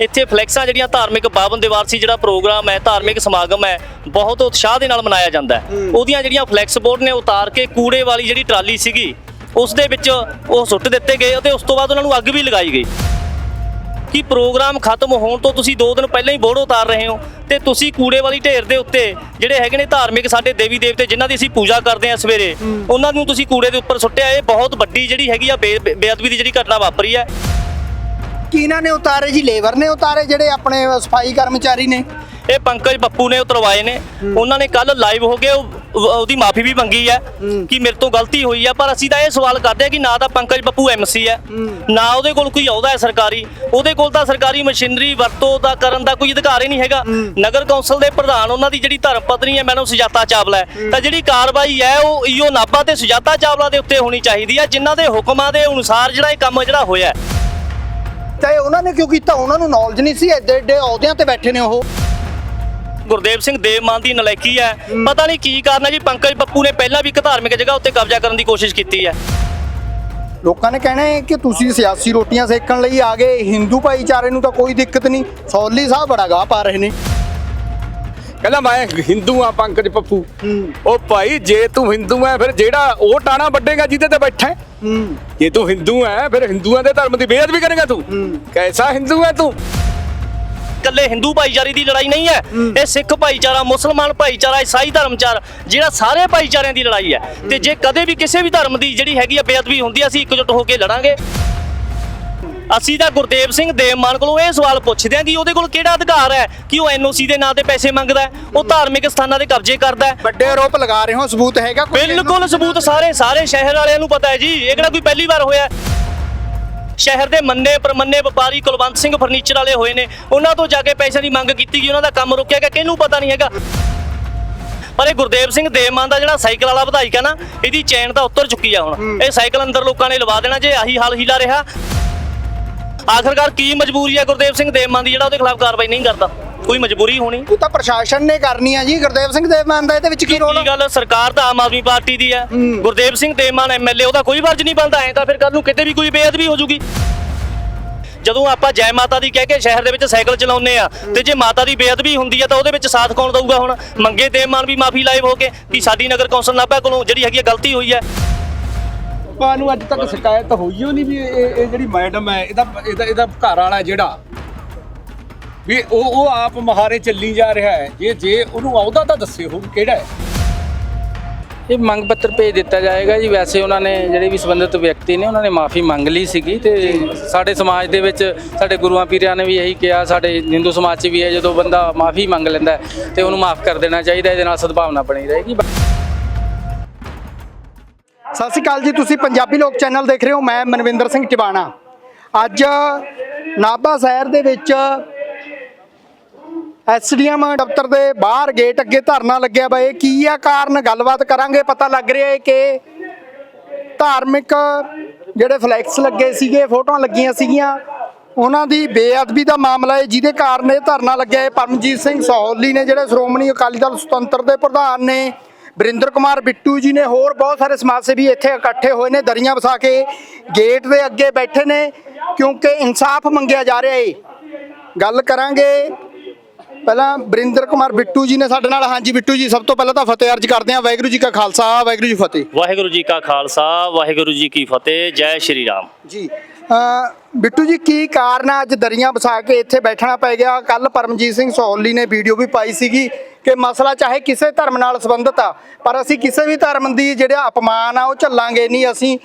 ਇੱਥੇ ਫਲੈਕਸਾਂ ਜਿਹੜੀਆਂ ਧਾਰਮਿਕ ਪਾਬੰਦ ਦੀਵਾਰ ਸੀ ਜਿਹੜਾ ਪ੍ਰੋਗਰਾਮ ਹੈ ਧਾਰਮਿਕ ਸਮਾਗਮ ਹੈ ਬਹੁਤ ਉਤਸ਼ਾਹ ਦੇ ਨਾਲ ਮਨਾਇਆ ਜਾਂਦਾ ਹੈ। ਉਹਦੀਆਂ ਜਿਹੜੀਆਂ ਫਲੈਕਸ ਬੋਰਡ ਨੇ ਉਤਾਰ ਕੇ ਕੂੜੇ ਵਾਲੀ ਜਿਹੜੀ ਟਰਾਲੀ ਸੀਗੀ ਉਸ ਦੇ ਵਿੱਚ ਉਹ ਸੁੱਟ ਦਿੱਤੇ ਗਏ ਅਤੇ ਉਸ ਤੋਂ ਬਾਅਦ ਉਹਨਾਂ ਨੂੰ ਅੱਗ ਵੀ ਲਗਾਈ ਗਈ। ਕਿ ਪ੍ਰੋਗਰਾਮ ਖਤਮ ਹੋਣ ਤੋਂ ਤੁਸੀਂ 2 ਦਿਨ ਪਹਿਲਾਂ ਹੀ ਬੋਰਡ ਉਤਾਰ ਰਹੇ ਹੋ ਤੇ ਤੁਸੀਂ ਕੂੜੇ ਵਾਲੀ ਢੇਰ ਦੇ ਉੱਤੇ ਜਿਹੜੇ ਹੈਗੇ ਨੇ ਧਾਰਮਿਕ ਸਾਡੇ ਦੇਵੀ ਦੇਵਤੇ ਜਿਨ੍ਹਾਂ ਦੀ ਅਸੀਂ ਪੂਜਾ ਕਰਦੇ ਹਾਂ ਸਵੇਰੇ ਉਹਨਾਂ ਨੂੰ ਤੁਸੀਂ ਕੂੜੇ ਦੇ ਉੱਪਰ ਸੁੱਟਿਆ। ਇਹ ਬਹੁਤ ਵੱਡੀ ਜਿਹੜੀ ਹੈਗੀ ਆ ਬੇਅਦਬੀ ਦੀ ਜਿਹੜੀ ਘਟਨਾ ਵਾਪਰੀ ਹੈ। ਕਿਹਨਾਂ ਨੇ ਉਤਾਰੇ ਜੀ ਲੇਬਰ ਨੇ ਉਤਾਰੇ ਜਿਹੜੇ ਆਪਣੇ ਸਫ਼ਾਈ ਕਰਮਚਾਰੀ ਨੇ। ਇਹ ਪੰਕਜ ਪੱਪੂ ਨੇ ਉਤਰਵਾਏ ਨੇ। ਉਹਨਾਂ ਨੇ ਕੱਲ ਲਾਈਵ ਹੋ ਕੇ ਉਹ- ਉਹਦੀ ਮਾਫੀ ਵੀ ਮੰਗੀ ਹੈ ਕਿ ਮੇਰੇ ਤੋਂ ਗਲਤੀ ਹੋਈ ਹੈ ਪਰ ਅਸੀਂ ਤਾਂ ਇਹ ਸਵਾਲ ਕਰਦੇ ਹਾਂ ਕਿ ਨਾ ਤਾਂ ਪੰਕਜ ਪੱਪੂ ਐਮਸੀ ਹੈ ਨਾ ਉਹਦੇ ਕੋਲ ਕੋਈ ਅਹੁਦਾ ਹੈ ਸਰਕਾਰੀ। ਉਹਦੇ ਕੋਲ ਤਾਂ ਸਰਕਾਰੀ ਮਸ਼ੀਨਰੀ ਵਰਤੋਂ ਦਾ ਕਰਨ ਦਾ ਕੋਈ ਅਧਿਕਾਰ ਹੀ ਨਹੀਂ ਹੈਗਾ। ਨਗਰ ਕੌਂਸਲ ਦੇ ਪ੍ਰਧਾਨ ਉਹਨਾਂ ਦੀ ਜਿਹੜੀ ਧਰਮ ਪਤਨੀ ਹੈ ਮੈਡਮ ਸੁਜਾਤਾ ਚਾਵਲਾ ਹੈ। ਤਾਂ ਜਿਹੜੀ ਕਾਰਵਾਈ ਹੈ ਉਹ ਈਓ ਨਾਭਾ ਤੇ ਸੁਜਾਤਾ ਚਾਵਲਾ ਦੇ ਉੱਤੇ ਹੋਣੀ ਚਾਹੀਦੀ ਹੈ ਜਿਨ੍ਹਾਂ ਦੇ ਹੁਕਮਾਂ ਦੇ ਅਨੁਸਾਰ ਜਿਹੜਾ ਇਹ ਕੰਮ ਜਿਹੜਾ ਹੋਇਆ ਹੈ। ਤੇ ਉਹਨਾਂ ਨੇ ਕਿਉਂ ਕੀਤਾ ਉਹਨਾਂ ਨੂੰ ਨੌਲੇਜ ਨਹੀਂ ਸੀ ਐਡੇ ਐਡੇ ਅਹੁਦਿਆਂ ਤੇ ਬੈਠੇ ਨੇ ਉਹ। ਗੁਰਦੇਵ ਸਿੰਘ ਦੇਵਮਾਨ ਦੀ ਨਲਾਇਕੀ ਹੈ। ਪਤਾ ਨਹੀਂ ਕੀ ਕਾਰਨ ਹੈ ਜੀ ਪੰਕਜ ਪੱਪੂ ਨੇ ਪਹਿਲਾਂ ਵੀ ਇੱਕ ਧਾਰਮਿਕ ਜਗ੍ਹਾ ਉੱਤੇ ਕਬਜ਼ਾ ਕਰਨ ਦੀ ਕੋਸ਼ਿਸ਼ ਕੀਤੀ ਹੈ। ਲੋਕਾਂ ਨੇ ਕਹਿਣਾ ਹੈ ਕਿ ਤੁਸੀਂ ਸਿਆਸੀ ਰੋਟੀਆਂ ਸੇਕਣ ਲਈ ਆ ਗਏ ਹਿੰਦੂ ਭਾਈਚਾਰੇ ਨੂੰ ਤਾਂ ਕੋਈ ਦਿੱਕਤ ਨਹੀਂ। ਸੌਲੀ ਸਾਹਿਬ ਬੜਾ ਗਾਹ ਪਾ ਰਹੇ ਨੇ। ਕਹਿੰਦਾ ਮੈਂ ਹਿੰਦੂ ਆ ਪੰਕਜ ਪੱਪੂ ਉਹ ਭਾਈ ਜੇ ਤੂੰ ਹਿੰਦੂ ਐ ਫਿਰ ਜਿਹੜਾ ਉਹ ਟਾਣਾ ਵੱਡੇਗਾ ਜਿਹਦੇ ਤੇ ਬੈਠਾ ਜੇ ਤੂੰ ਹਿੰਦੂ ਐ ਫਿਰ ਹਿੰਦੂਆਂ ਦੇ ਧਰਮ ਦੀ ਬੇਅਦਬੀ ਕਰੇਗਾ ਤੂੰ। ਕੈਸਾ ਹਿੰਦੂ ਐ ਤੂੰ? ਇਕੱਲੇ ਹਿੰਦੂ ਭਾਈਚਾਰੇ ਦੀ ਲੜਾਈ ਨਹੀਂ ਹੈ। ਇਹ ਸਿੱਖ ਭਾਈਚਾਰਾ ਮੁਸਲਮਾਨ ਭਾਈਚਾਰਾ ਈਸਾਈ ਧਰਮਚਾਰ ਜਿਹੜਾ ਸਾਰੇ ਭਾਈਚਾਰਿਆਂ ਦੀ ਲੜਾਈ ਹੈ ਤੇ ਜੇ ਕਦੇ ਵੀ ਕਿਸੇ ਵੀ ਧਰਮ ਦੀ ਜਿਹੜੀ ਹੈਗੀ ਆ ਬੇਅਦਬੀ ਹੁੰਦੀ ਹੈ ਅਸੀਂ ਇਕਜੁੱਟ ਹੋ ਕੇ ਲੜਾਂਗੇ। ਅਸੀਂ ਤਾਂ ਗੁਰਦੇਵ ਸਿੰਘ ਦੇਵਮਾਨ ਕੋਲੋਂ ਇਹ ਸਵਾਲ ਪੁੱਛਦੇ ਹਾਂ ਕਿ ਉਹਦੇ ਕੋਲ ਕਿਹੜਾ ਅਧਿਕਾਰ ਹੈ ਕਿ ਉਹ ਐਨਓਸੀ ਦੇ ਨਾਂ ਤੇ ਪੈਸੇ ਮੰਗਦਾ ਹੈ ਉਹ ਧਾਰਮਿਕ ਸਥਾਨਾਂ ਤੇ ਕਬਜ਼ੇ ਕਰਦਾ ਹੈ। ਵੱਡੇ ਆਰੋਪ ਲਗਾ ਰਹੇ ਹੋ ਸਬੂਤ ਹੈਗਾ ਕੋਈ? ਬਿਲਕੁਲ ਸਬੂਤ ਸਾਰੇ ਸਾਰੇ ਸ਼ਹਿਰ ਵਾਲਿਆਂ ਨੂੰ ਪਤਾ ਹੈ ਜੀ ਇਹ ਕਿਹੜਾ ਕੋਈ ਪਹਿਲੀ ਵਾਰ ਹੋਇਆ? ਸ਼ਹਿਰ ਦੇ ਮੰਨੇ ਪਰਮੰਨੇ ਵਪਾਰੀ ਕੁਲਵੰਤ ਸਿੰਘ ਫਰਨੀਚਰ ਵਾਲੇ ਹੋਏ ਨੇ ਉਹਨਾਂ ਤੋਂ ਜਾ ਕੇ ਪੈਸਿਆਂ ਦੀ ਮੰਗ ਕੀਤੀ ਗਈ ਉਹਨਾਂ ਦਾ ਕੰਮ ਰੁਕਿਆ ਗਿਆ ਕਿਹਨੂੰ ਪਤਾ ਨਹੀਂ ਹੈਗਾ। ਪਰ ਇਹ ਗੁਰਦੇਵ ਸਿੰਘ ਦੇਵਮਾਨ ਦਾ ਜਿਹੜਾ ਸਾਈਕਲ ਵਾਲਾ ਵਿਧਾਇਕ ਹੈ ਨਾ ਇਹਦੀ ਚੈਨ ਤਾਂ ਉੱਤਰ ਚੁੱਕੀ ਆ ਹੁਣ। ਇਹ ਸਾਈਕਲ ਅੰਦਰ ਲੋਕਾਂ ਨੇ ਲਵਾ ਦੇਣਾ ਜੇ ਆਹੀ ਹਾਲ ਹੀਲਾ ਰਿਹਾ। ਆਖਰਕਾਰ ਕੀ ਮਜਬੂਰੀ ਹੈ ਗੁਰਦੇਵ ਸਿੰਘ ਦੇਵਮਾਨ ਦੀ ਜਿਹੜਾ ਉਹਦੇ ਖਿਲਾਫ ਕਾਰਵਾਈ ਨਹੀਂ ਕਰਦਾ? ਕੋਈ ਮਜਬੂਰੀ ਹੋਣੀ? ਉਹ ਤਾਂ ਪ੍ਰਸ਼ਾਸਨ ਨੇ ਕਰਨੀ ਆ ਜੀ ਗੁਰਦੇਵ ਸਿੰਘ ਦੇਵਮਾਨ ਦਾ ਇਹਦੇ ਵਿੱਚ ਕੀ ਰੋਲ ਕੀ ਗੱਲ ਸਰਕਾਰ ਤਾਂ ਆਮ ਆਦਮੀ ਪਾਰਟੀ ਦੀ ਹੈ। ਗੁਰਦੇਵ ਸਿੰਘ ਦੇਮਾਨ ਐਮਐਲਏ ਉਹਦਾ ਕੋਈ ਫਰਜ਼ ਨਹੀਂ ਬਣਦਾ ਐ ਤਾਂ ਫਿਰ ਕੱਲ ਨੂੰ ਕਿਤੇ ਵੀ ਕੋਈ ਬੇਅਦਬੀ ਹੋ ਜੂਗੀ। ਜਦੋਂ ਆਪਾਂ ਜੈ ਮਾਤਾ ਦੀ ਕਹਿ ਕੇ ਸ਼ਹਿਰ ਦੇ ਵਿੱਚ ਸਾਈਕਲ ਚਲਾਉਂਦੇ ਆ ਤੇ ਜੇ ਮਾਤਾ ਦੀ ਬੇਅਦਬੀ ਹੁੰਦੀ ਆ ਤਾਂ ਉਹਦੇ ਵਿੱਚ ਸਾਥ ਕੌਣ ਦਊਗਾ ਹੁਣ? ਮੰਗੇ ਦੇਮਾਨ ਵੀ ਮਾਫੀ ਲਾਈਵ ਹੋ ਕੇ ਕਿ ਸਾਡੀ ਨਗਰ ਕੌਂਸਲ ਨਾਭਾ ਕੋਲੋਂ ਜਿਹੜੀ ਹੈਗੀ ਗਲਤੀ ਹੋਈ ਹੈ ਆਪਾਂ ਨੂੰ ਅੱਜ ਤੱਕ ਸ਼ਿਕਾਇਤ ਹੋਈ ਓ ਨਹੀਂ ਵੀ ਇਹ ਇਹ ਜਿਹੜੀ ਮੈਡਮ ਹੈ, ਇਹਦਾ ਇਹਦਾ ਇਹਦਾ ਘਰ ਵਾਲਾ ਜਿਹੜਾ, ਵੀ ਉਹ ਉਹ ਆਪ ਮਹਾਰੇ ਚੱਲੀ ਜਾ ਰਿਹਾ ਹੈ। ਜੇ ਜੇ ਉਹਨੂੰ ਆਉਦਾ ਤਾਂ ਦੱਸੇ ਹੋ ਕਿਹੜਾ ਹੈ। ਇਹ ਮੰਗ ਪੱਤਰ ਭੇਜ ਦਿੱਤਾ ਜਾਏਗਾ ਜੀ। ਵੈਸੇ ਉਹਨਾਂ ਨੇ ਜਿਹੜੇ ਵੀ ਸੰਬੰਧਿਤ ਵਿਅਕਤੀ ਨੇ, ਉਹਨਾਂ ਨੇ ਮਾਫੀ ਮੰਗ ਲਈ ਸੀਗੀ ਤੇ ਸਾਡੇ ਸਮਾਜ ਦੇ ਵਿੱਚ ਸਾਡੇ ਗੁਰੂਆਂ ਪੀਰਾਂ ਨੇ ਵੀ ਇਹੀ ਕਿਹਾ, ਸਾਡੇ ਹਿੰਦੂ ਸਮਾਜ 'ਚ ਵੀ ਹੈ, ਜਦੋਂ ਬੰਦਾ ਮਾਫੀ ਮੰਗ ਲੈਂਦਾ ਤੇ ਉਹਨੂੰ ਮਾਫ ਕਰ ਦੇਣਾ ਚਾਹੀਦਾ, ਇਹਦੇ ਨਾਲ ਸਦਭਾਵਨਾ ਬਣੀ ਰਹੇਗੀ। ਸਤਿ ਸ਼੍ਰੀ ਅਕਾਲ ਜੀ, ਤੁਸੀਂ ਪੰਜਾਬੀ ਲੋਕ ਚੈਨਲ ਦੇਖ ਰਹੇ ਹੋ, ਮੈਂ ਮਨਵਿੰਦਰ ਸਿੰਘ ਟਿਵਾਣਾ। ਅੱਜ ਨਾਭਾ ਸ਼ਹਿਰ ਦੇ ਵਿੱਚ ਐਸਡੀਐਮ ਦਫ਼ਤਰ ਦੇ ਬਾਹਰ ਗੇਟ ਅੱਗੇ ਧਰਨਾ ਲੱਗਿਆ ਵਾ। ਕੀ ਆ ਕਾਰਨ? ਗੱਲਬਾਤ ਕਰਾਂਗੇ, ਪਤਾ ਲੱਗ ਰਿਹਾ ਹੈ ਕਿ ਧਾਰਮਿਕ ਜਿਹੜੇ ਫਲੈਕਸ ਲੱਗੇ ਸੀਗੇ, ਫੋਟੋਆਂ ਲੱਗੀਆਂ ਸੀਗੀਆਂ, ਉਹਨਾਂ ਦੀ ਬੇਅਦਬੀ ਦਾ ਮਾਮਲਾ ਹੈ। ਜਿਹਦੇ ਕਾਰਨ ਇਹ ਧਰਨਾ ਲੱਗਿਆ ਹੈ। ਪਰਮਜੀਤ ਸਿੰਘ ਸਹੌਲੀ ਨੇ, ਜਿਹੜੇ ਸ਼੍ਰੋਮਣੀ ਅਕਾਲੀ ਦਲ ਸੁਤੰਤਰ ਦੇ ਪ੍ਰਧਾਨ ਨੇ ਵਰਿੰਦਰ ਕੁਮਾਰ ਬਿੱਟੂ ਜੀ ਨੇ ਹੋਰ ਬਹੁਤ ਸਾਰੇ ਸਮਾਜ ਸੇਵੀ ਇੱਥੇ ਇਕੱਠੇ ਹੋਏ ਨੇ, ਦਰੀਆਂ ਵਸਾ ਕੇ ਗੇਟ ਦੇ ਅੱਗੇ ਬੈਠੇ ਨੇ, ਕਿਉਂਕਿ ਇਨਸਾਫ ਮੰਗਿਆ ਜਾ ਰਿਹਾ ਏ। ਗੱਲ ਕਰਾਂਗੇ ਪਹਿਲਾਂ ਵਰਿੰਦਰ ਕੁਮਾਰ ਬਿੱਟੂ ਜੀ ਨੇ ਸਾਡੇ ਨਾਲ ਹਾਂਜੀ ਬਿੱਟੂ ਜੀ ਸਭ ਤੋਂ ਪਹਿਲਾਂ ਤਾਂ ਫਤਿਹ ਅਰਜ ਕਰਦੇ ਹਾਂ ਵਾਹਿਗੁਰੂ ਜੀ ਕਾ ਖਾਲਸਾ ਵਾਹਿਗੁਰੂ ਜੀ ਫਤਿਹ। ਵਾਹਿਗੁਰੂ ਜੀ ਕਾ ਖਾਲਸਾ ਵਾਹਿਗੁਰੂ ਜੀ ਕੀ ਫਤਿਹ ਜੈ ਸ਼੍ਰੀ ਰਾਮ। ਜੀ ਬਿੱਟੂ ਜੀ ਕੀ ਕਾਰਨ ਆ ਅੱਜ ਦਰੀਆਂ ਵਸਾ ਕੇ ਇੱਥੇ ਬੈਠਣਾ ਪੈ ਗਿਆ? ਕੱਲ ਪਰਮਜੀਤ ਸਿੰਘ ਸੋਹਲੀ ਨੇ ਵੀਡੀਓ ਵੀ ਪਾਈ ਸੀਗੀ ਕਿ ਮਸਲਾ ਚਾਹੇ ਕਿਸੇ ਧਰਮ ਨਾਲ ਸੰਬੰਧਿਤ ਆ ਪਰ ਅਸੀਂ ਕਿਸੇ ਵੀ ਧਰਮ ਦੀ ਜਿਹੜਾ ਅਪਮਾਨ ਆ ਉਹ ਝੱਲਾਂਗੇ ਨਹੀਂ। ਅਸੀਂ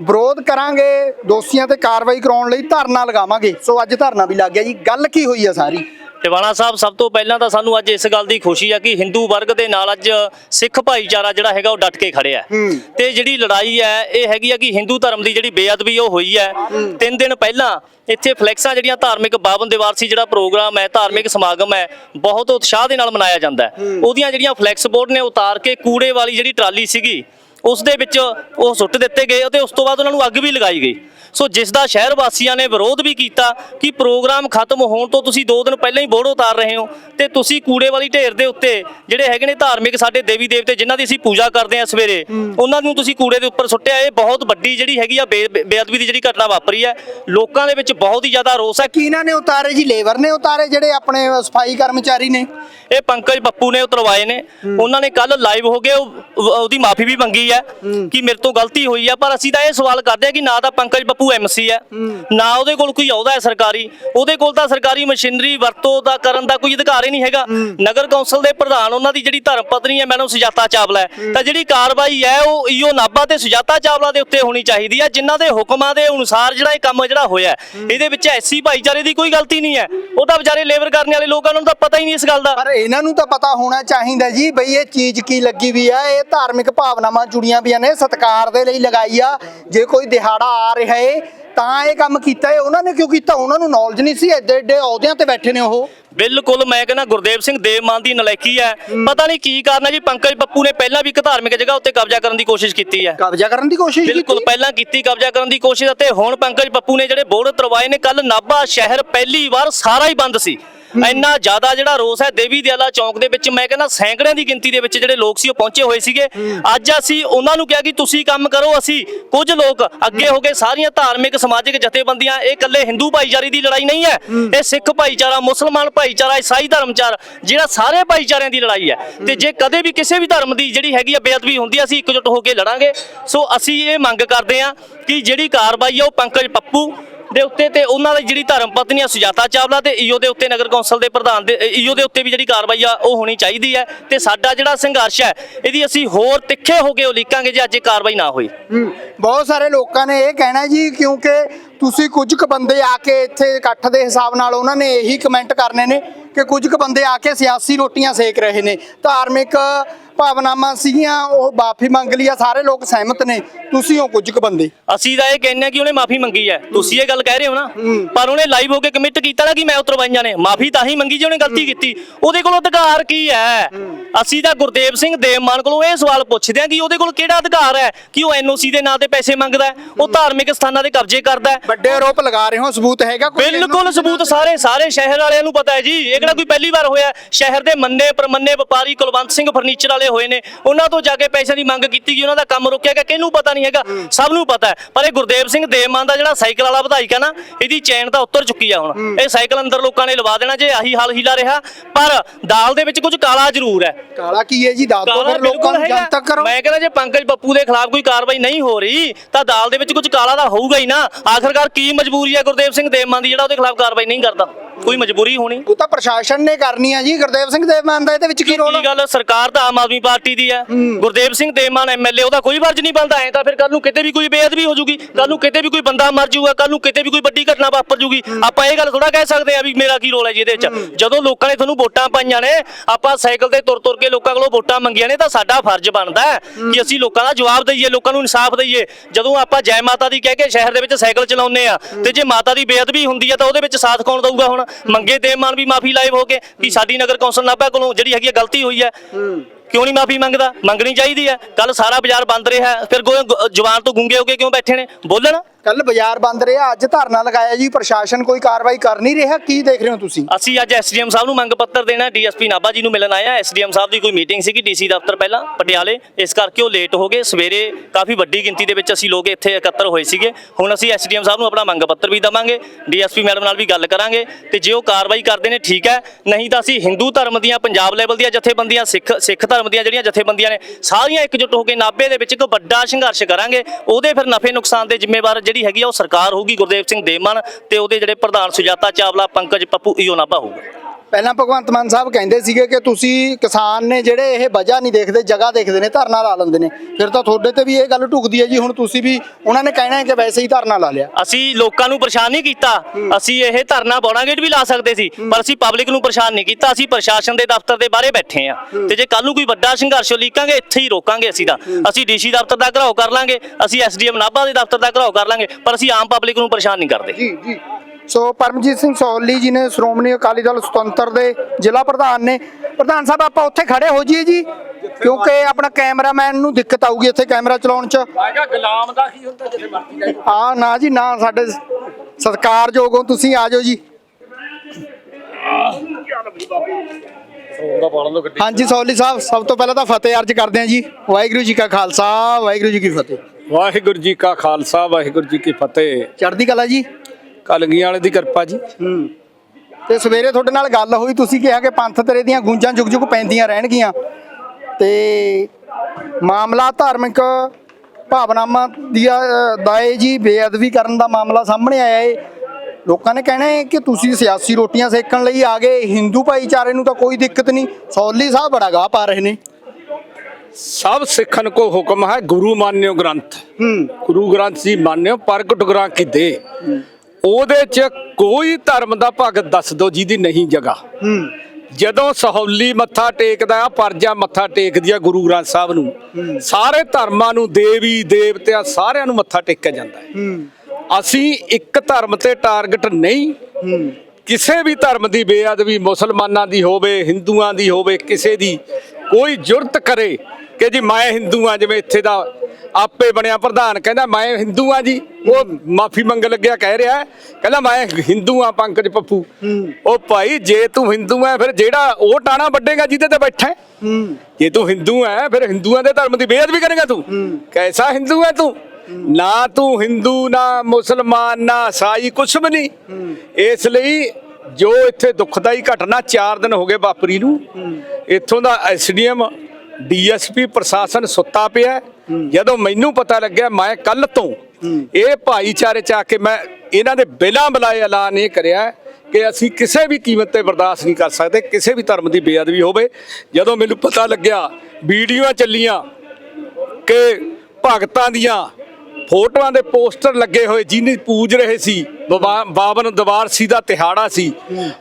ਵਿਰੋਧ ਕਰਾਂਗੇ ਦੋਸ਼ੀਆਂ ਤੇ ਕਾਰਵਾਈ ਕਰਾਉਣ ਲਈ ਧਰਨਾ ਲਗਾਵਾਂਗੇ। ਸੋ ਅੱਜ ਧਰਨਾ ਵੀ ਲੱਗ ਗਿਆ ਜੀ। ਗੱਲ ਕੀ ਹੋਈ ਆ ਸਾਰੀ? ਟਿਵਾਣਾ ਸਾਹਿਬ ਸਭ ਤੋਂ ਪਹਿਲਾਂ ਤਾਂ ਸਾਨੂੰ ਅੱਜ ਇਸ ਗੱਲ ਦੀ ਖੁਸ਼ੀ ਹੈ ਕਿ ਹਿੰਦੂ ਵਰਗ ਦੇ ਨਾਲ ਅੱਜ ਸਿੱਖ ਭਾਈਚਾਰਾ ਜਿਹੜਾ ਹੈਗਾ ਉਹ ਡਟ ਕੇ ਖੜਿਆ। ਤੇ ਜਿਹੜੀ ਲੜਾਈ ਹੈ ਇਹ ਹੈਗੀ ਹੈ ਕਿ ਹਿੰਦੂ ਧਰਮ ਦੀ ਜਿਹੜੀ ਬੇਅਦਬੀ ਉਹ ਹੋਈ ਹੈ। ਤਿੰਨ ਦਿਨ ਪਹਿਲਾਂ ਇੱਥੇ ਫਲੈਕਸਾਂ ਜਿਹੜੀਆਂ ਧਾਰਮਿਕ ਪਾਬੰਦ ਦੀਵਾਰ ਸੀ ਜਿਹੜਾ ਪ੍ਰੋਗਰਾਮ ਹੈ ਧਾਰਮਿਕ ਸਮਾਗਮ ਹੈ ਬਹੁਤ ਉਤਸ਼ਾਹ ਦੇ ਨਾਲ ਮਨਾਇਆ ਜਾਂਦਾ ਹੈ। ਉਹਦੀਆਂ ਜਿਹੜੀਆਂ ਫਲੈਕਸ ਬੋਰਡ ਨੇ ਉਤਾਰ ਕੇ ਕੂੜੇ ਵਾਲੀ ਜਿਹੜੀ ਟਰਾਲੀ ਸੀਗੀ ਉਸ ਦੇ ਵਿੱਚ ਉਹ ਸੁੱਟ ਦਿੱਤੇ ਗਏ ਅਤੇ ਉਸ ਤੋਂ ਬਾਅਦ ਉਹਨਾਂ ਨੂੰ ਅੱਗ ਵੀ ਲਗਾਈ ਗਈ। ਸੋ ਜਿਸ ਦਾ ਸ਼ਹਿਰ ਵਾਸੀਆਂ ਨੇ ਵਿਰੋਧ ਵੀ ਕੀਤਾ ਕਿ ਪ੍ਰੋਗਰਾਮ ਖਤਮ ਹੋਣ ਤੋਂ ਤੁਸੀਂ 2 ਦਿਨ ਪਹਿਲਾਂ ਹੀ ਬੋਰਡ ਉਤਾਰ ਰਹੇ ਹੋ ਤੇ ਤੁਸੀਂ ਕੂੜੇ ਵਾਲੀ ਢੇਰ ਦੇ ਉੱਤੇ ਜਿਹੜੇ ਹੈਗੇ ਨੇ ਧਾਰਮਿਕ ਸਾਡੇ ਦੇਵੀ ਦੇਵਤੇ ਜਿਨ੍ਹਾਂ ਦੀ ਅਸੀਂ ਪੂਜਾ ਕਰਦੇ ਹਾਂ ਸਵੇਰੇ ਉਹਨਾਂ ਨੂੰ ਤੁਸੀਂ ਕੂੜੇ ਦੇ ਉੱਪਰ ਸੁੱਟਿਆ। ਇਹ ਬਹੁਤ ਵੱਡੀ ਜਿਹੜੀ ਹੈਗੀ ਆ ਬੇਅਦਬੀ ਦੀ ਜਿਹੜੀ ਘਟਨਾ ਵਾਪਰੀ ਹੈ। ਲੋਕਾਂ ਦੇ ਵਿੱਚ ਬਹੁਤ ਹੀ ਜ਼ਿਆਦਾ ਰੋਸ ਹੈ। ਕਿਹਨਾਂ ਨੇ ਉਤਾਰੇ ਜੀ? ਲੇਬਰ ਨੇ ਉਤਾਰੇ ਜਿਹੜੇ ਆਪਣੇ ਸਫ਼ਾਈ ਕਰਮਚਾਰੀ ਨੇ? ਇਹ ਪੰਕਜ ਪੱਪੂ ਨੇ ਉਤਰਵਾਏ ਨੇ। ਉਹਨਾਂ ਨੇ ਕੱਲ ਲਾਈਵ ਹੋ ਕੇ ਉਹ- ਉਹਦੀ ਮਾਫੀ ਵੀ ਮੰਗੀ ਹੈ ਕਿ ਮੇਰੇ ਤੋਂ ਗਲਤੀ ਹੋਈ ਹੈ ਪਰ ਅਸੀਂ ਤਾਂ ਇਹ ਸਵਾਲ ਕਰਦੇ ਹਾਂ ਕਿ ਨਾ ਤਾਂ ਪੰਕਜ ਪੱਪੂ ਐਮਸੀ ਹੈ। ਨਾ ਉਹਦੇ ਕੋਲ ਕੋਈ ਅਹੁਦਾ ਹੈ ਸਰਕਾਰੀ। ਉਹਦੇ ਕੋਲ ਤਾਂ ਸਰਕਾਰੀ ਮਸ਼ੀਨਰੀ ਵਰਤੋਂ ਦਾ ਕਰਨ ਦਾ ਕੋਈ ਅਧਿਕਾਰ ਹੀ ਨਹੀਂ ਹੈਗਾ। ਨਗਰ ਕੌਂਸਲ ਦੇ ਪ੍ਰਧਾਨ ਉਹਨਾਂ ਦੀ ਜਿਹੜੀ ਧਰਮ ਪਤਨੀ ਹੈ ਮੈਡਮ ਸੁਜਾਤਾ ਚਾਵਲਾ ਹੈ। ਤਾਂ ਜਿਹੜੀ ਕਾਰਵਾਈ ਹੈ ਉਹ ਈਓ ਨਾਭਾ ਤੇ ਸੁਜਾਤਾ ਚਾਵਲਾ ਦੇ ਉੱਤੇ ਹੋਣੀ ਚਾਹੀਦੀ ਹੈ ਜਿਨ੍ਹਾਂ ਦੇ ਹੁਕਮਾਂ ਦੇ ਅਨੁਸਾਰ ਜਿਹੜਾ ਇਹ ਕੰਮ ਜਿਹੜਾ ਹੋਇਆ ਹੈ, ਇਹਦੇ ਵਿੱਚ ਐਸੀ ਭਾਈਚਾਰੇ ਦੀ ਕੋਈ ਗਲਤੀ ਨਹੀਂ ਹੈ। ਉਹ ਤਾਂ ਵਿਚਾਰੇ ਲੇਬਰ ਕਰਨ ਵਾਲੇ ਲੋਕਾਂ ਨੂੰ ਤਾਂ ਪਤਾ ਹੀ ਨਹੀਂ ਇਸ ਗੱਲ ਦਾ। ਪਰ ਇਹਨਾਂ ਨੂੰ ਤਾਂ ਪਤਾ ਹੋਣਾ ਚਾਹੀਦਾ ਜੀ ਬਈ ਇਹ ਚੀਜ਼ ਕੀ ਲੱਗੀ ਵੀ ਆ ਇਹ ਧਾਰਮਿਕ ਭਾਵਨਾਵਾਂ ਜੁੜੀਆਂ ਵੀਆਂ ਨੇ ਸਤਕਾਰ ਦੇ ਲਈ ਲਗਾਈ ਆ। ਜੇ ਕੋਈ ਦਿਹਾੜਾ ਆ ਰਿਹਾ ਏ ਤਾਂ ਇਹ ਕੰਮ ਕੀਤਾ ਏ ਉਹਨਾਂ ਨੇ ਕਿਉਂ ਕੀਤਾ? ਉਹਨਾਂ ਨੂੰ ਨੌਲੇਜ ਨਹੀਂ ਸੀ। ਐਡੇ ਐਡੇ ਅਹੁਦਿਆਂ ਤੇ ਬੈਠੇ ਨੇ ਉਹ। ਬਿਲਕੁਲ ਮੈਂ ਕਹਿੰਦਾ ਗੁਰਦੇਵ ਸਿੰਘ ਦੇਵਮਾਨ ਦੀ ਨਲਾਇਕੀ ਹੈ। ਪਤਾ ਨਹੀਂ ਕੀ ਕਾਰਨ ਹੈ ਜੀ। ਪੰਕਜ ਪੱਪੂ ਨੇ ਪਹਿਲਾਂ ਵੀ ਇੱਕ ਧਾਰਮਿਕ ਜਗ੍ਹਾ ਉੱਤੇ ਕਬਜ਼ਾ ਕਰਨ ਦੀ ਕੋਸ਼ਿਸ਼ ਕੀਤੀ ਹੈ। ਕਬਜ਼ਾ ਕਰਨ ਦੀ ਕੋਸ਼ਿਸ਼ ਬਿਲਕੁਲ ਕੀਤੀ ਪਹਿਲਾਂ ਕੀਤੀ ਕਬਜ਼ਾ ਕਰਨ ਦੀ ਕੋਸ਼ਿਸ਼। ਅਤੇ ਹੁਣ ਪੰਕਜ ਪੱਪੂ ਨੇ ਜਿਹੜੇ ਬੋਰਡ ਤਰਵਾਏ ਨੇ ਕੱਲ ਨਾਭਾ ਸ਼ਹਿਰ ਪਹਿਲੀ ਵਾਰ ਸਾਰਾ ਹੀ ਬੰਦ ਸੀ। ਇੰਨਾ ਜ਼ਿਆਦਾ ਜਿਹੜਾ ਰੋਸ ਹੈ ਦੇਵੀ ਦਿਆਲਾ ਚੌਂਕ ਦੇ ਵਿੱਚ ਮੈਂ ਕਹਿੰਦਾ ਸੈਂਕੜਿਆਂ ਦੀ ਗਿਣਤੀ ਦੇ ਵਿੱਚ ਜਿਹੜੇ ਲੋਕ ਸੀ ਉਹ ਪਹੁੰਚੇ ਹੋਏ ਸੀਗੇ। ਅੱਜ ਅਸੀਂ ਉਹਨਾਂ ਨੂੰ ਕਿਹਾ ਕਿ ਤੁਸੀਂ ਕੰਮ ਕਰੋ ਅਸੀਂ ਕੁਝ ਲੋਕ ਅੱਗੇ ਹੋ ਕੇ ਸਾਰੀਆਂ ਧਾਰਮਿਕ ਸਮਾਜਿਕ ਜਥੇਬੰਦੀਆਂ ਇਹ ਇਕੱਲੇ ਹਿੰਦੂ ਭਾਈਚਾਰੇ ਦੀ ਲੜਾਈ ਨਹੀਂ ਹੈ। ਇਹ ਸਿੱਖ ਭਾਈਚਾਰਾ ਮੁਸਲਮਾਨ ਭਾਈਚਾਰਾ ਈਸਾਈ ਧਰਮਚਾਰ ਜਿਹੜਾ ਸਾਰੇ ਭਾਈਚਾਰਿਆਂ ਦੀ ਲੜਾਈ ਹੈ। ਤੇ ਜੇ ਕਦੇ ਵੀ ਕਿਸੇ ਵੀ ਧਰਮ ਦੀ ਜਿਹੜੀ ਹੈਗੀ ਆ ਬੇਅਦਬੀ ਹੁੰਦੀ ਆ ਅਸੀਂ ਇਕਜੁੱਟ ਹੋ ਕੇ ਲੜਾਂਗੇ। ਸੋ ਅਸੀਂ ਇਹ ਮੰਗ ਕਰਦੇ ਹਾਂ ਕਿ ਜਿਹੜੀ ਕਾਰਵਾਈ ਆ ਉਹ ਪੰਕਜ ਪੱਪੂ ਦੇ ਉੱਤੇ ਤੇ ਉਹਨਾਂ ਦੀ ਜਿਹੜੀ ਧਰਮ ਪਤਨੀ ਆ ਸੁਜਾਤਾ ਚਾਵਲਾ ਤੇ ਈਓ ਦੇ ਉੱਤੇ ਨਗਰ ਕੌਂਸਲ ਦੇ ਪ੍ਰਧਾਨ ਦੇ ਈਓ ਦੇ ਉੱਤੇ ਵੀ ਜਿਹੜੀ ਕਾਰਵਾਈ ਆ, ਉਹ ਹੋਣੀ ਚਾਹੀਦੀ ਹੈ ਤੇ ਸਾਡਾ ਜਿਹੜਾ ਸੰਘਰਸ਼ ਹੈ, ਇਹਦੀ ਅਸੀਂ ਹੋਰ ਤਿੱਖੇ ਹੋ ਕੇ ਉਲੀਕਾਂਗੇ ਜੇ ਅੱਜ ਇਹ ਕਾਰਵਾਈ ਨਾ ਹੋਈ। ਬਹੁਤ ਸਾਰੇ ਲੋਕਾਂ ਨੇ ਇਹ ਕਹਿਣਾ ਜੀ, ਕਿਉਂਕਿ ਤੁਸੀਂ ਕੁਝ ਕੁ ਬੰਦੇ ਆ ਕੇ ਇੱਥੇ ਇਕੱਠ ਦੇ ਹਿਸਾਬ ਨਾਲ ਉਹਨਾਂ ਨੇ ਇਹੀ ਕਮੈਂਟ ਕਰਨੇ ਨੇ ਕਿ ਕੁਝ ਕੁ ਬੰਦੇ ਆ ਕੇ ਸਿਆਸੀ ਰੋਟੀਆਂ ਸੇਕ ਰਹੇ ਨੇ। ਧਾਰਮਿਕ ਭਾਵਨਾਵਾਂ ਸੀਗੀਆਂ ਉਹ ਮਾਫੀ ਮੰਗ ਲਈ ਆ ਸਾਰੇ ਲੋਕ ਸਹਿਮਤ ਨੇ। ਤੁਸੀਂ ਹੋ ਕੁਝ ਕੁ ਬੰਦੇ? ਅਸੀਂ ਤਾਂ ਇਹ ਕਹਿੰਦੇ ਆ ਕਿ ਉਹਨੇ ਮਾਫੀ ਮੰਗੀ ਹੈ। ਤੁਸੀਂ ਇਹ ਗੱਲ ਕਹਿ ਰਹੇ ਹੋ ਨਾ ਪਰ ਉਹਨੇ ਲਾਈਵ ਹੋ ਕੇ ਕਮਿਟ ਕੀਤਾ ਨਾ ਕਿ ਮੈਂ ਉਤਰਵਾਈਆਂ ਨੇ? ਮਾਫੀ ਤਾਂ ਹੀ ਮੰਗੀ ਜੇ ਉਹਨੇ ਗਲਤੀ ਕੀਤੀ। ਉਹਦੇ ਕੋਲ ਅਧਿਕਾਰ ਕੀ ਹੈ? ਅਸੀਂ ਤਾਂ ਗੁਰਦੇਵ ਸਿੰਘ ਦੇਵਮਾਨ ਕੋਲੋਂ ਇਹ ਸਵਾਲ ਪੁੱਛਦੇ ਆ ਕਿ ਉਹਦੇ ਕੋਲ ਕਿਹੜਾ ਅਧਿਕਾਰ ਹੈ? ਕਿ ਉਹ ਐਨਓਸੀ ਦੇ ਨਾਂ ਤੇ ਪੈਸੇ ਮੰਗਦਾ ਉਹ ਧਾਰਮਿਕ ਸਥਾਨਾਂ ਦੇ ਕਬਜ਼ੇ ਕਰਦਾ ਵੱਡੇ ਆਰੋਪ ਲਗਾ ਰਹੇ ਹੋ ਸਬੂਤ ਹੈਗਾ ਕੋਈ ਬਿਲਕੁਲ ਸਬੂਤ ਸਾਰੇ ਸਾਰੇ ਸ਼ਹਿਰ ਵਾਲਿਆਂ ਨੂੰ ਪਤਾ ਹੈ ਜੀ। ਇਹ ਕਿਹੜਾ ਕੋਈ ਪਹਿਲੀ ਵਾਰ ਹੋਇਆ? ਸ਼ਹਿਰ ਦੇ ਮੰਨੇ ਪਰਮੰਨੇ ਵਪਾਰੀ ਕੁਲਵੰਤ ਸਿੰਘ ਫਰਨੀਚਰ ਵਾਲੇ ਹੋਏ ਨੇ। ਉਹਨਾਂ ਤੋਂ ਜਾ ਕੇ ਪੈਸਿਆਂ ਦੀ ਮੰਗ ਕੀਤੀ ਗਈ ਉਹਨਾਂ ਦਾ ਕੰਮ ਰੁਕਿਆ ਗਿਆ ਕਿਹਨੂੰ ਪਤਾ ਨਹੀਂ ਹੈਗਾ ਸਭ ਨੂੰ ਪਤਾ ਹੈ। ਪਰ ਇਹ ਗੁਰਦੇਵ ਸਿੰਘ ਦੇਵਮਾਨ ਦਾ ਜਿਹੜਾ ਸਾਈਕਲ ਵਾਲਾ ਵਧਾਈਕ ਹੈ ਨਾ ਇਹਦੀ ਚੈਨ ਤਾਂ ਉੱਤਰ ਚੁੱਕੀ ਆ ਹੁਣ। ਇਹ ਸਾਈਕਲ ਅੰਦਰ ਲੋਕਾਂ ਨੇ ਲਵਾ ਦੇਣਾ ਜੇ ਆਹੀ ਹਾਲ ਹੀਲਾ ਰਿਹਾ। ਪਰ ਦਾਲ ਦੇ ਵਿੱਚ ਕੁਝ ਕਾਲਾ ਜ਼ਰੂਰ ਹੈ। ਕਾਲਾ ਕੀ ਹੈ ਜੀ? ਦੱਸ ਕਾਲਾ ਫਿਰ ਲੋਕਾਂ ਨੂੰ ਜਨਤਕ ਕਰੋ। ਮੈਂ ਕਹਿੰਦਾ ਜੇ ਪੰਕਜ ਬੱਪੂ ਦੇ ਖਿਲਾਫ ਕੋਈ ਕਾਰਵਾਈ ਨਹੀਂ ਹੋ ਰਹੀ ਤਾਂ ਦਾਲ ਦੇ ਵਿੱਚ ਕੁਝ ਕਾਲਾ ਤਾਂ ਹੋਊਗਾ ਹੀ ਨਾ। ਆਖਰਕਾਰ ਕੀ ਮਜਬੂਰੀ ਹੈ ਗੁਰਦੇਵ ਸਿੰਘ ਦੇਵਮਾਨ ਦੀ ਜਿਹੜਾ ਉਹਦੇ ਖਿਲਾਫ ਕਾਰਵਾਈ ਨਹੀਂ ਕਰਦਾ? ਕੋਈ ਮਜਬੂਰੀ ਹੋਣੀ? ਉਹ ਤਾਂ ਪ੍ਰਸ਼ਾਸਨ ਨੇ ਕਰਨੀ ਆ ਜੀ ਗੁਰਦੇਵ ਸਿੰਘ ਦੇਵਮਾਨ ਦਾ ਇਹਦੇ ਵਿੱਚ ਕੀ ਰੋਲ ਕੀ ਗੱਲ ਸਰਕਾਰ ਤਾਂ ਆਮ ਆਦਮੀ ਪਾਰਟੀ ਦੀ ਹੈ। ਗੁਰਦੇਵ ਸਿੰਘ ਦੇਮਾਨ ਐਮਐਲਏ ਉਹਦਾ ਕੋਈ ਫਰਜ਼ ਨਹੀਂ ਬਣਦਾ ਐ ਤਾਂ ਫਿਰ ਕੱਲ ਨੂੰ ਕਿਤੇ ਵੀ ਕੋਈ ਬੇਅਦਬੀ ਹੋ ਜੂਗੀ ਕੱਲ ਨੂੰ ਕਿਤੇ ਵੀ ਕੋਈ ਬੰਦਾ ਮਰ ਜੂਗਾ ਕੱਲ ਨੂੰ ਕਿਤੇ ਵੀ ਕੋਈ ਵੱਡੀ ਘਟਨਾ ਵਾਪਰ ਜੂਗੀ ਆਪਾਂ ਇਹ ਗੱਲ ਥੋੜਾ ਕਹਿ ਸਕਦੇ ਆ ਵੀ ਮੇਰਾ ਕੀ ਰੋਲ ਹੈ ਜੀ ਇਹਦੇ ਵਿੱਚ। ਜਦੋਂ ਲੋਕਾਂ ਨੇ ਤੁਹਾਨੂੰ ਵੋਟਾਂ ਪਾਈਆਂ ਨੇ ਆਪਾਂ ਸਾਈਕਲ ਤੇ ਤੁਰ ਤੁਰ ਕੇ ਲੋਕਾਂ ਕੋਲੋਂ ਵੋਟਾਂ ਮੰਗੀਆਂ ਨੇ ਤਾਂ ਸਾਡਾ ਫਰਜ਼ ਬਣਦਾ ਹੈ ਕਿ ਅਸੀਂ ਲੋਕਾਂ ਦਾ ਜਵਾਬ ਦਈਏ ਲੋਕਾਂ ਨੂੰ ਇਨਸਾਫ ਦਈਏ। ਜਦੋਂ ਆਪਾਂ ਜੈ ਮਾਤਾ ਦੀ ਕਹਿ ਕੇ ਸ਼ਹਿਰ ਦੇ ਵਿੱਚ ਸਾਈਕਲ ਚਲਾਉਂਦੇ ਆ ਤੇ ਜੇ ਮਾਤਾ ਦੀ ਬੇਅਦਬੀ ਹੁੰਦੀ ਆ ਤਾਂ ਉਹਦੇ ਵਿੱਚ ਸਾਥ ਕੌਣ ਦਊਗਾ ਹੁਣ? ਮੰਗੇ ਦੇਮਾਨ ਵੀ ਮਾਫੀ ਲਾਈਵ ਹੋ ਕੇ ਕਿ ਸਾਡੀ ਨਗਰ ਕੌਂਸਲ ਨਾਭਾ ਕੋਲੋਂ ਜਿਹੜੀ ਹੈਗੀ ਗਲਤੀ ਹੋਈ ਹੈ। ਕਿਉਂ ਨਹੀਂ ਮਾਫੀ ਮੰਗਦਾ? ਮੰਗਣੀ ਚਾਹੀਦੀ ਹੈ। ਕੱਲ ਸਾਰਾ ਬਾਜ਼ਾਰ ਬੰਦ ਰਿਹਾ ਫਿਰ ਜਵਾਨ ਤੋਂ ਗੁੰਗੇ ਹੋ ਕੇ ਕਿਉਂ ਬੈਠੇ ਨੇ? ਬੋਲਣ। ਕੱਲ ਬਾਜ਼ਾਰ ਬੰਦ ਰਿਹਾ, ਅੱਜ ਧਰਨਾ ਲਗਾਇਆ ਜੀ, ਪ੍ਰਸ਼ਾਸਨ ਕੋਈ ਕਾਰਵਾਈ ਕਰ ਨਹੀਂ ਰਿਹਾ, ਕੀ ਦੇਖ ਰਹੇ ਹੋ ਤੁਸੀਂ? ਅਸੀਂ ਅੱਜ ਐਸਡੀਐਮ ਸਾਹਿਬ ਨੂੰ ਮੰਗ ਪੱਤਰ ਦੇਣਾ, ਡੀਐਸਪੀ ਨਾਭਾ ਜੀ ਨੂੰ ਮਿਲਣ ਆਏ ਐਸਡੀਐਮ ਸਾਹਿਬ ਦੀ ਕੋਈ ਮੀਟਿੰਗ ਸੀਗੀ ਡੀਸੀ ਦਫ਼ਤਰ ਪਹਿਲਾਂ, ਪਟਿਆਲੇ, ਇਸ ਕਰਕੇ ਉਹ ਲੇਟ ਹੋ ਗਏ, ਸਵੇਰੇ ਕਾਫੀ ਵੱਡੀ ਗਿਣਤੀ ਦੇ ਵਿੱਚ ਅਸੀਂ ਲੋਕ ਇੱਥੇ ਇਕੱਤਰ ਹੋਏ ਸੀਗੇ, ਹੁਣ ਅਸੀਂ ਐਸਡੀਐਮ ਸਾਹਿਬ ਨੂੰ ਆਪਣਾ ਮੰਗ ਪੱਤਰ ਵੀ ਦਵਾਂਗੇ, ਡੀਐਸਪੀ ਮੈਡਮ ਨਾਲ ਵੀ ਗੱਲ ਕਰਾਂਗੇ, ਤੇ ਜੇ ਉਹ ਕਾਰਵਾਈ ਕਰਦੇ ਨੇ, ਠੀਕ ਹੈ, ਨਹੀਂ ਤਾਂ ਅਸੀਂ ਹਿੰਦੂ ਧਰਮ ਦੀਆਂ, ਪੰਜਾਬ ਲੈਵਲ ਦੀਆਂ ਜਥੇਬੰਦੀਆਂ, ਸਿੱਖ ਸਿੱਖ ਧਰਮ ਦੀਆਂ ਜਿਹੜੀਆਂ ਜਥੇਬੰਦੀਆਂ ਨੇ, ਸਾਰੀਆਂ ਇਕਜੁੱਟ ਹੋ ਕੇ ਨਾਭੇ ਦੇ ਵਿੱਚ ਇੱਕ ਵੱਡਾ ਸੰਘਰਸ਼ ਕਰਾਂਗੇ, ਉਹਦੇ ਫਿਰ ਨਫੇ ਨੁਕਸਾਨ ਦੇ ਜ਼ਿੰਮੇਵਾਰ ਜਿਹੜੀ ਹੈਗੀ ਆ ਉਹ ਸਰਕਾਰ ਹੋਊਗੀ ਗੁਰਦੇਵ ਸਿੰਘ ਦੇਮਨ ਤੇ ਉਹਦੇ ਜਿਹੜੇ ਪ੍ਰਧਾਨ ਸੁਜਾਤਾ ਚਾਵਲਾ, ਪੰਕਜ, ਪੱਪੂ ਈਓ ਨਾਭਾ ਹੋਊਗਾ। ਪਹਿਲਾਂ ਭਗਵੰਤ ਮਾਨ ਸਾਹਿਬ ਕਹਿੰਦੇ ਸੀਗੇ ਕਿ ਤੁਸੀਂ ਕਿਸਾਨ ਨੇ ਜਿਹੜੇ ਇਹ ਵਜ੍ਹਾ ਨਹੀਂ ਦੇਖਦੇ ਜਗ੍ਹਾ ਦੇਖਦੇ ਨੇ ਧਰਨਾ ਲਾ ਲੈਂਦੇ ਨੇ। ਫਿਰ ਤਾਂ ਤੁਹਾਡੇ ਤੇ ਵੀ ਇਹ ਗੱਲ ਢੁਕਦੀ ਹੈ ਜੀ ਹੁਣ ਤੁਸੀਂ ਵੀ ਉਹਨਾਂ ਨੇ ਕਹਿਣਾ ਹੈ ਕਿ ਵੈਸੇ ਹੀ ਧਰਨਾ ਲਾ ਲਿਆ। ਅਸੀਂ ਲੋਕਾਂ ਨੂੰ ਪਰੇਸ਼ਾਨ ਨਹੀਂ ਕੀਤਾ। ਅਸੀਂ ਇਹ ਧਰਨਾ ਬੌਣਾ ਗੇਟ ਵੀ ਲਾ ਸਕਦੇ ਸੀ ਪਰ ਅਸੀਂ ਪਬਲਿਕ ਨੂੰ ਪਰੇਸ਼ਾਨ ਨਹੀਂ ਕੀਤਾ। ਅਸੀਂ ਪ੍ਰਸ਼ਾਸਨ ਦੇ ਦਫ਼ਤਰ ਦੇ ਬਾਹਰੇ ਬੈਠੇ ਆ ਤੇ ਜੇ ਕੱਲ ਨੂੰ ਕੋਈ ਵੱਡਾ ਸੰਘਰਸ਼ ਲੀਕਾਂਗੇ ਇੱਥੇ ਹੀ ਰੋਕਾਂਗੇ ਅਸੀਂ ਤਾਂ। ਅਸੀਂ ਡੀਸੀ ਦਫ਼ਤਰ ਦਾ ਘਰਾਓ ਕਰ ਲਾਂਗੇ ਅਸੀਂ ਐਸਡੀਐਮ ਨਾਭਾ ਦੇ ਦਫ਼ਤਰ ਦਾ ਘਰਾਓ ਕਰ ਲਾਂਗੇ ਪਰ ਅਸੀਂ ਆਮ ਪਬਲਿਕ ਨੂੰ ਪਰੇਸ਼ਾਨ ਨਹੀਂ ਕਰਦੇ। ਜੀ ਜੀ। ਸੋ ਪਰਮਜੀਤ ਸਿੰਘ ਸੋਹਲੀ ਜੀ ਨੇ ਸ਼੍ਰੋਮਣੀ ਅਕਾਲੀ ਦਲ ਸੁਤੰਤਰ ਦੇ ਜ਼ਿਲ੍ਹਾ ਪ੍ਰਧਾਨ ਨੇ। ਪ੍ਰਧਾਨ ਸਾਹਿਬ ਆਪਾਂ ਉੱਥੇ ਖੜੇ ਹੋ ਜਾਈਏ ਜੀ ਕਿਉਂਕਿ ਆਪਣਾ ਕੈਮਰਾਮੈਨ ਨੂੰ ਦਿੱਕਤ ਆਊਗੀ ਇੱਥੇ ਕੈਮਰਾ ਚਲਾਉਣ 'ਚ। ਮੈਂ ਕਿਹਾ ਗੁਲਾਮ ਦਾ ਕੀ ਹੁੰਦਾ ਜਿੱਥੇ ਮਰਜ਼ੀ ਲੈ ਜਾਓ। ਆ ਨਾ ਜੀ ਨਾ ਸਾਡੇ ਸਤਿਕਾਰਯੋਗ ਹੋ ਤੁਸੀਂ ਆ ਜਾਓ ਜੀ। ਹਾਂਜੀ ਸੌਲੀ ਸਾਹਿਬ ਸਭ ਤੋਂ ਪਹਿਲਾਂ ਤਾਂ ਫਤਿਹ ਅਰਜ ਕਰਦੇ ਹਾਂ ਜੀ। ਵਾਹਿਗੁਰੂ ਜੀ ਕਾ ਖਾਲਸਾ ਵਾਹਿਗੁਰੂ ਜੀ ਕੀ ਫਤਿਹ। ਵਾਹਿਗੁਰੂ ਜੀ ਕਾ ਖਾਲਸਾ ਵਾਹਿਗੁਰੂ ਜੀ ਕੀ ਫਤਿਹ। ਚੜ੍ਹਦੀ ਕਲਾ ਜੀ। ਕਲਗੀਆਂ ਵਾਲੇ ਦੀ ਕਿਰਪਾ ਜੀ। ਹੂੰ। ਤੇ ਸਵੇਰੇ ਤੁਹਾਡੇ ਨਾਲ ਗੱਲ ਹੋਈ ਤੁਸੀਂ ਕਿਹਾ ਕਿ ਪੰਥ ਤੇਰੇ ਦੀਆਂ ਗੂੰਜਾਂ ਜੁਗ ਜੁਗ ਪੈਂਦੀਆਂ ਰਹਿਣਗੀਆਂ। ਤੇ ਮਾਮਲਾ ਧਾਰਮਿਕ ਭਾਵਨਾਵਾਂ ਦੀ ਦਾਏ ਜੀ ਬੇਅਦਬੀ ਕਰਨ ਦਾ ਮਾਮਲਾ ਸਾਹਮਣੇ ਆਇਆ ਏ। ਲੋਕਾਂ ਨੇ ਕਹਿਣਾ ਹੈ ਕਿ ਤੁਸੀਂ ਸਿਆਸੀ ਰੋਟੀਆਂ ਸੇਕਣ ਲਈ ਆ ਗਏ ਹਿੰਦੂ ਭਾਈਚਾਰੇ ਨੂੰ ਤਾਂ ਕੋਈ ਦਿੱਕਤ ਨਹੀਂ। ਸੌਲੀ ਸਾਹਿਬ ਬੜਾ ਗਾਹ ਪਾ ਰਹੇ ਨੇ। ਸਭ ਸਿੱਖਨ ਕੋ ਹੁਕਮ ਹੈ ਗੁਰੂ ਮਾਨਿਓ ਗ੍ਰੰਥ। ਹੂੰ। ਗੁਰੂ ਗ੍ਰੰਥ ਜੀ ਮਾਨਿਓ ਪ੍ਰਗਟ ਗੁਰਾਂ ਕੀ ਦੇ। ਉਹਦੇ ਚ ਕੋਈ ਧਰਮ ਦਾ ਭਗਤ ਦੱਸ ਦੋ ਜਿਹਦੀ ਨਹੀਂ ਜਗ੍ਹਾ। ਹੂੰ। ਜਦੋਂ ਸਹੌਲੀ ਮੱਥਾ ਟੇਕਦਾ ਆ ਪਰਜਾ ਮੱਥਾ ਟੇਕਦੀ ਆ ਗੁਰੂ ਗ੍ਰੰਥ ਸਾਹਿਬ ਨੂੰ ਸਾਰੇ ਧਰਮਾਂ ਨੂੰ ਦੇਵੀ ਦੇਵਤਿਆਂ ਸਾਰਿਆਂ ਨੂੰ ਮੱਥਾ ਟੇਕਿਆ ਜਾਂਦਾ ਹੈ। ਅਸੀਂ ਇੱਕ ਧਰਮ ਤੇ ਟਾਰਗੇਟ ਨਹੀਂ। ਕਿਸੇ ਵੀ ਧਰਮ ਦੀ ਬੇਅਦਬੀ ਮੁਸਲਮਾਨਾਂ ਦੀ ਹੋਵੇ ਹਿੰਦੂਆਂ ਦੀ ਹੋਵੇ ਕਿਸੇ ਦੀ ਕੋਈ ਜੁਰਤ ਕਰੇ ਕਿ ਜੀ ਮੈਂ ਹਿੰਦੂ ਆ ਜਿਵੇਂ ਇੱਥੇ ਦਾ ਆਪੇ ਬਣਿਆ ਪ੍ਰਧਾਨ। ਕਹਿੰਦਾ ਮੈਂ ਹਿੰਦੂ ਆ ਜੀ। ਉਹ ਮਾਫੀ ਮੰਗ ਲੱਗਿਆ ਕਹਿ ਰਿਹਾ ਕਹਿੰਦਾ ਮੈਂ ਹਿੰਦੂ ਆ ਪੰਕਜ ਪੱਪੂ। ਉਹ ਭਾਈ ਜੇ ਤੂੰ ਹਿੰਦੂ ਆ ਫਿਰ ਜਿਹੜਾ ਉਹ ਟਾਣਾ ਵੱਡੇਗਾ ਜਿਹਦੇ ਤੇ ਬੈਠਾ ਜੇ ਤੂੰ ਹਿੰਦੂ ਹੈ ਫਿਰ ਹਿੰਦੂਆਂ ਦੇ ਧਰਮ ਦੀ ਬੇਅਦਬੀ ਕਰੇਗਾ ਤੂੰ। ਕੈਸਾ ਹਿੰਦੂ ਹੈ ਤੂੰ? ਨਾ ਤੂੰ ਹਿੰਦੂ ਨਾ ਮੁਸਲਮਾਨ ਨਾ ਈਸਾਈ ਕੁਛ ਵੀ ਨਹੀਂ। ਇਸ ਲਈ ਜੋ ਇੱਥੇ ਦੁਖਦਾਈ ਘਟਨਾ 4 ਦਿਨ ਹੋ ਗਏ ਵਾਪਰੀ ਨੂੰ ਇੱਥੋਂ ਦਾ ਐਸਡੀਐਮ ਡੀਐਸਪੀ ਪ੍ਰਸ਼ਾਸਨ ਸੁੱਤਾ ਪਿਆ। ਜਦੋਂ ਮੈਨੂੰ ਪਤਾ ਲੱਗਿਆ, ਮੈਂ ਕੱਲ ਤੋਂ ਇਹ ਭਾਈਚਾਰੇ ਚ ਆ ਕੇ ਮੈਂ ਇਹਨਾਂ ਦੇ ਬਿਨਾਂ ਬੁਲਾਏ ਐਲਾਨ ਇਹ ਕਰਿਆ ਕਿ ਅਸੀਂ ਕਿਸੇ ਵੀ ਕੀਮਤ ਤੇ ਬਰਦਾਸ਼ਤ ਨਹੀਂ ਕਰ ਸਕਦੇ, ਕਿਸੇ ਵੀ ਧਰਮ ਦੀ ਬੇਅਦਬੀ ਹੋਵੇ। ਜਦੋਂ ਮੈਨੂੰ ਪਤਾ ਲੱਗਿਆ, ਵੀਡੀਓਆਂ ਚੱਲੀਆਂ ਕਿ ਭਗਤਾਂ ਦੀਆਂ ਫੋਟੋਆਂ ਦੇ ਪੋਸਟਰ ਲੱਗੇ ਹੋਏ, ਜਿਹਨੇ ਪੂਜ ਰਹੇ ਸੀ, ਬਵਾ- ਬਾਵਨ ਦਵਾਰਸੀ ਦਾ ਤਿਹਾੜਾ ਸੀ,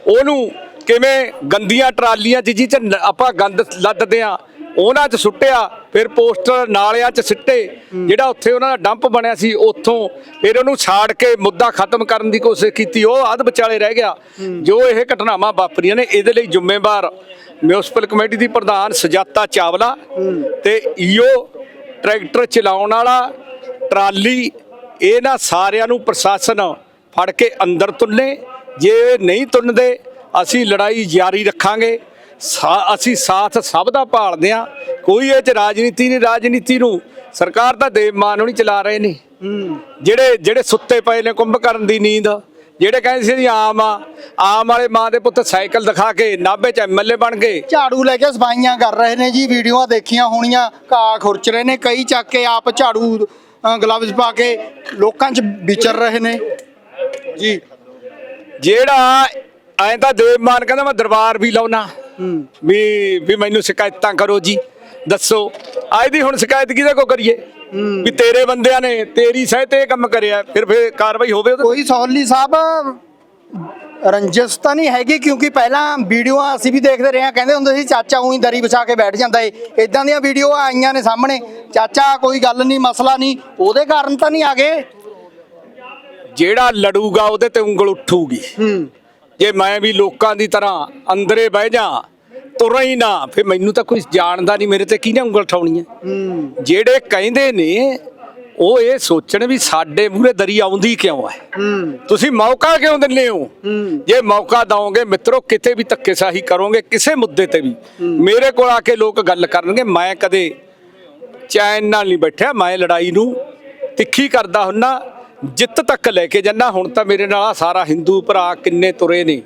ਉਹਨੂੰ ਕਿਵੇਂ ਗੰਦੀਆਂ ਟਰਾਲੀਆਂ 'ਚ ਜਿਹ 'ਚ ਆਪਾਂ ਗੰਦ ਲੱਦਦੇ ਆ ਉਹਨਾਂ 'ਚ ਸੁੱਟਿਆ ਫਿਰ ਪੋਸਟਰ ਨਾਲਿਆਂ 'ਚ ਸਿੱਟੇ ਜਿਹੜਾ ਉੱਥੇ ਉਹਨਾਂ ਦਾ ਡੰਪ ਬਣਿਆ ਸੀ ਉੱਥੋਂ ਫਿਰ ਉਹਨੂੰ ਛਾੜ ਕੇ ਮੁੱਦਾ ਖਤਮ ਕਰਨ ਦੀ ਕੋਸ਼ਿਸ਼ ਕੀਤੀ ਉਹ ਅੱਧ ਵਿਚਾਲੇ ਰਹਿ ਗਿਆ। ਜੋ ਇਹ ਘਟਨਾਵਾਂ ਵਾਪਰੀਆਂ ਨੇ ਇਹਦੇ ਲਈ ਜ਼ਿੰਮੇਵਾਰ ਮਿਊਨਿਸਪਲ ਕਮੇਟੀ ਦੀ ਪ੍ਰਧਾਨ ਸੁਜਾਤਾ ਚਾਵਲਾ ਤੇ ਈਓ ਟਰੈਕਟਰ ਚਲਾਉਣ ਵਾਲਾ ਟਰਾਲੀ ਇਹਨਾਂ ਸਾਰਿਆਂ ਨੂੰ ਪ੍ਰਸ਼ਾਸਨ ਫੜ ਕੇ ਅੰਦਰ ਤੁੰਨੇ ਜੇ ਨਹੀਂ ਤੁੰਨਦੇ ਅਸੀਂ ਲੜਾਈ ਜਾਰੀ ਰੱਖਾਂਗੇ। ਅਸੀਂ ਸਾਥ ਸਭ ਦਾ ਭਾਲਦੇ ਆ ਕੋਈ ਇਹ ਚ ਰਾਜਨੀਤੀ ਨਹੀਂ ਰਾਜਨੀਤੀ ਨੂੰ ਸਰਕਾਰ ਤਾਂ ਦੇਵ ਮਾਨ ਨੂੰ ਚਲਾ ਰਹੇ ਨੇ। ਜਿਹੜੇ ਜਿਹੜੇ ਸੁੱਤੇ ਪਏ ਨੇ ਕੁੰਭ ਕਰਨ ਦੀ ਨੀਂਦ ਜਿਹੜੇ ਕਹਿੰਦੇ ਸੀ ਅਸੀਂ ਆਮ ਆ ਆਮ ਵਾਲੇ ਮਾਂ ਦੇ ਪੁੱਤ ਸਾਈਕਲ ਦਿਖਾ ਕੇ ਨਾਭੇ ਚ ਐਮਐਲਏ ਬਣ ਗਏ। ਝਾੜੂ ਲੈ ਕੇ ਸਫਾਈਆਂ ਕਰ ਰਹੇ ਨੇ ਜੀ ਵੀਡੀਓਆਂ ਦੇਖੀਆਂ ਹੋਣੀਆਂ ਘਾਹ ਖੁਰਚ ਰਹੇ ਨੇ ਕਈ ਚੱਕ ਕੇ ਆਪ ਝਾੜੂ ਗਲਵਜ਼ ਪਾ ਕੇ ਲੋਕਾਂ 'ਚ ਵਿਚਰ ਰਹੇ ਨੇ। ਜੀ। ਜਿਹੜਾ ਐਂ ਤਾਂ ਦੇਵ ਮਾਨ ਕਹਿੰਦਾ ਮੈਂ ਦਰਬਾਰ ਵੀ ਲਾਉਣਾ ਵੀ ਵੀ ਮੈਨੂੰ ਸ਼ਿਕਾਇਤਾਂ ਕਰੋ ਜੀ ਦੱਸੋ। ਅੱਜ ਦੀ ਹੁਣ ਸ਼ਿਕਾਇਤ ਕਿਹਦੇ ਕੋ ਕਰੀਏ? ਵੀ ਤੇਰੇ ਬੰਦਿਆਂ ਨੇ ਤੇਰੀ ਸਹਿਤ ਇਹ ਕੰਮ ਕਰਿਆ ਫਿਰ ਫਿਰ ਕਾਰਵਾਈ ਹੋਵੇ ਕੋਈ ਸੌਲੀ ਸਾਹਿਬ। ਰੰਜਸ ਤਾਂ ਨਹੀਂ ਹੈਗੀ ਕਿਉਂਕਿ ਪਹਿਲਾਂ ਵੀਡੀਓਆਂ ਅਸੀਂ ਵੀ ਦੇਖਦੇ ਰਹੇ ਹਾਂ। ਕਹਿੰਦੇ ਹੁੰਦੇ ਸੀ ਚਾਚਾ ਉਹੀ ਦਰੀ ਵਿਛਾ ਕੇ ਬੈਠ ਜਾਂਦਾ ਏ। ਇਦਾਂ ਦੀਆਂ ਵੀਡੀਓ ਆਈਆਂ ਨੇ ਸਾਹਮਣੇ। ਚਾਚਾ ਕੋਈ ਗੱਲ ਨਹੀਂ ਮਸਲਾ ਨਹੀਂ। ਉਹਦੇ ਕਾਰਨ ਤਾਂ ਨਹੀਂ ਆ ਗਏ। ਜਿਹੜਾ ਲੜੂਗਾ ਉਹਦੇ ਤੇ ਉਂਗਲ ਉੱਠੂਗੀ। ਹੂੰ। ਜੇ ਮੈਂ ਵੀ ਲੋਕਾਂ ਦੀ ਤਰ੍ਹਾਂ ਅੰਦਰੇ ਬਹਿ ਜਾ ਤੁਰਾਂ ਹੀ ਨਾ ਫਿਰ ਮੈਨੂੰ ਤਾਂ ਕੋਈ ਜਾਣਦਾ ਨਹੀਂ ਮੇਰੇ ਤੇ ਕਿਹਨੇ ਉਂਗਲ ਠਾਉਣੀ ਹੈ? ਜਿਹੜੇ ਕਹਿੰਦੇ ਨੇ ਉਹ ਇਹ ਸੋਚਣ ਵੀ ਸਾਡੇ ਮੂਹਰੇ ਦਰੀ ਆਉਂਦੀ ਕਿਉਂ ਹੈ? ਤੁਸੀਂ ਮੌਕਾ ਕਿਉਂ ਦਿੰਦੇ ਹੋ? ਹੂੰ। ਜੇ ਮੌਕਾ ਦਵੋਗੇ ਮਿੱਤਰੋ ਕਿਤੇ ਵੀ ਧੱਕੇਸ਼ਾਹੀ ਕਰੋਗੇ ਕਿਸੇ ਮੁੱਦੇ ਤੇ ਵੀ ਮੇਰੇ ਕੋਲ ਆ ਕੇ ਲੋਕ ਗੱਲ ਕਰਨਗੇ ਮੈਂ ਕਦੇ ਚੈਨ ਨਾਲ ਨਹੀਂ ਬੈਠਿਆ ਮੈਂ ਲੜਾਈ ਨੂੰ ਤਿੱਖੀ ਕਰਦਾ ਹੁੰਨਾ ਜਿੱਤ ਤੱਕ ਲੈ ਕੇ ਜੰਨਾ ਹੁਣ ਤਾਂ ਮੇਰੇ ਨਾਲ ਸਾਰਾ ਹਿੰਦੂ ਭਰਾ ਕਿੰਨੇ ਤੁਰੇ ਨੇ।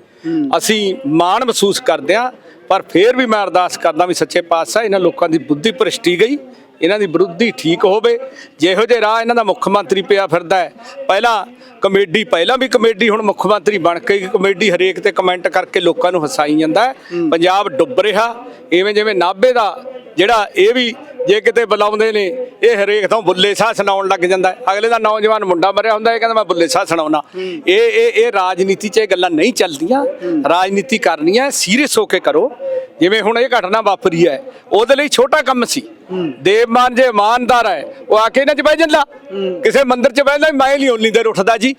ਅਸੀਂ ਮਾਣ ਮਹਿਸੂਸ ਕਰਦੇ ਆ ਪਰ ਫੇਰ ਵੀ ਮੈਂ ਅਰਦਾਸ ਕਰਦਾ ਵੀ ਸੱਚੇ ਪਾਤਸ਼ਾਹ ਇਹਨਾਂ ਲੋਕਾਂ ਦੀ ਬੁੱਧੀ ਭ੍ਰਿਸ਼ਟੀ ਗਈ ਇਹਨਾਂ ਦੀ ਬੁੱਧੀ ਠੀਕ ਹੋਵੇ। ਜਿਹੋ ਜਿਹੇ ਰਾਹ ਇਹਨਾਂ ਦਾ ਮੁੱਖ ਮੰਤਰੀ ਪਿਆ ਫਿਰਦਾ ਹੈ ਪਹਿਲਾਂ ਕਮੇਡੀ ਪਹਿਲਾਂ ਵੀ ਕਮੇਡੀ ਹੁਣ ਮੁੱਖ ਮੰਤਰੀ ਬਣ ਕੇ ਕਮੇਡੀ ਹਰੇਕ ਤੇ ਕਮੈਂਟ ਕਰਕੇ ਲੋਕਾਂ ਨੂੰ ਹਸਾਈ ਜਾਂਦਾ ਪੰਜਾਬ ਡੁੱਬ ਰਿਹਾ ਐਵੇਂ ਜਿਵੇਂ ਨਾਭੇ ਦਾ ਜਿਹੜਾ ਇਹ ਵੀ ਜੇ ਕਿਤੇ ਬੁਲਾਉਂਦੇ ਨੇ, ਇਹ ਹਰੇਕ ਤੋਂ ਬੁੱਲੇ ਸਾਹ ਸੁਣਾਉਣ ਲੱਗ ਜਾਂਦਾ ਅਗਲੇ ਦਾ ਨੌਜਵਾਨ ਮੁੰਡਾ ਮਰਿਆ ਹੁੰਦਾ, ਇਹ ਕਹਿੰਦਾ ਮੈਂ ਬੁੱਲੇ ਸਾਹ ਸੁਣਾਉਣਾ। ਇਹ ਇਹ ਇਹ ਰਾਜਨੀਤੀ 'ਚ ਇਹ ਗੱਲਾਂ ਨਹੀਂ ਚੱਲਦੀਆਂ। ਰਾਜਨੀਤੀ ਕਰਨੀ ਹੈ, ਸੀਰੀਅਸ ਹੋ ਕੇ ਕਰੋ। ਜਿਵੇਂ ਹੁਣ ਇਹ ਘਟਨਾ ਵਾਪਰੀ ਹੈ, ਉਹਦੇ ਲਈ ਛੋਟਾ ਕੰਮ ਸੀ। ਦੇਵਮਾਨ ਜੇ ਇਮਾਨਦਾਰ ਹੈ, ਉਹ ਆ ਕੇ ਇਹਨਾਂ 'ਚ ਬਹਿ ਜਾਂਦਾ। ਕਿਸੇ ਮੰਦਿਰ 'ਚ ਬਹਿ ਬਹਿੰਦਾ, ਮੈਂ ਨਹੀਂ ਉਨੀ ਦੇਰ ਉੱਠਦਾ ਜੀ।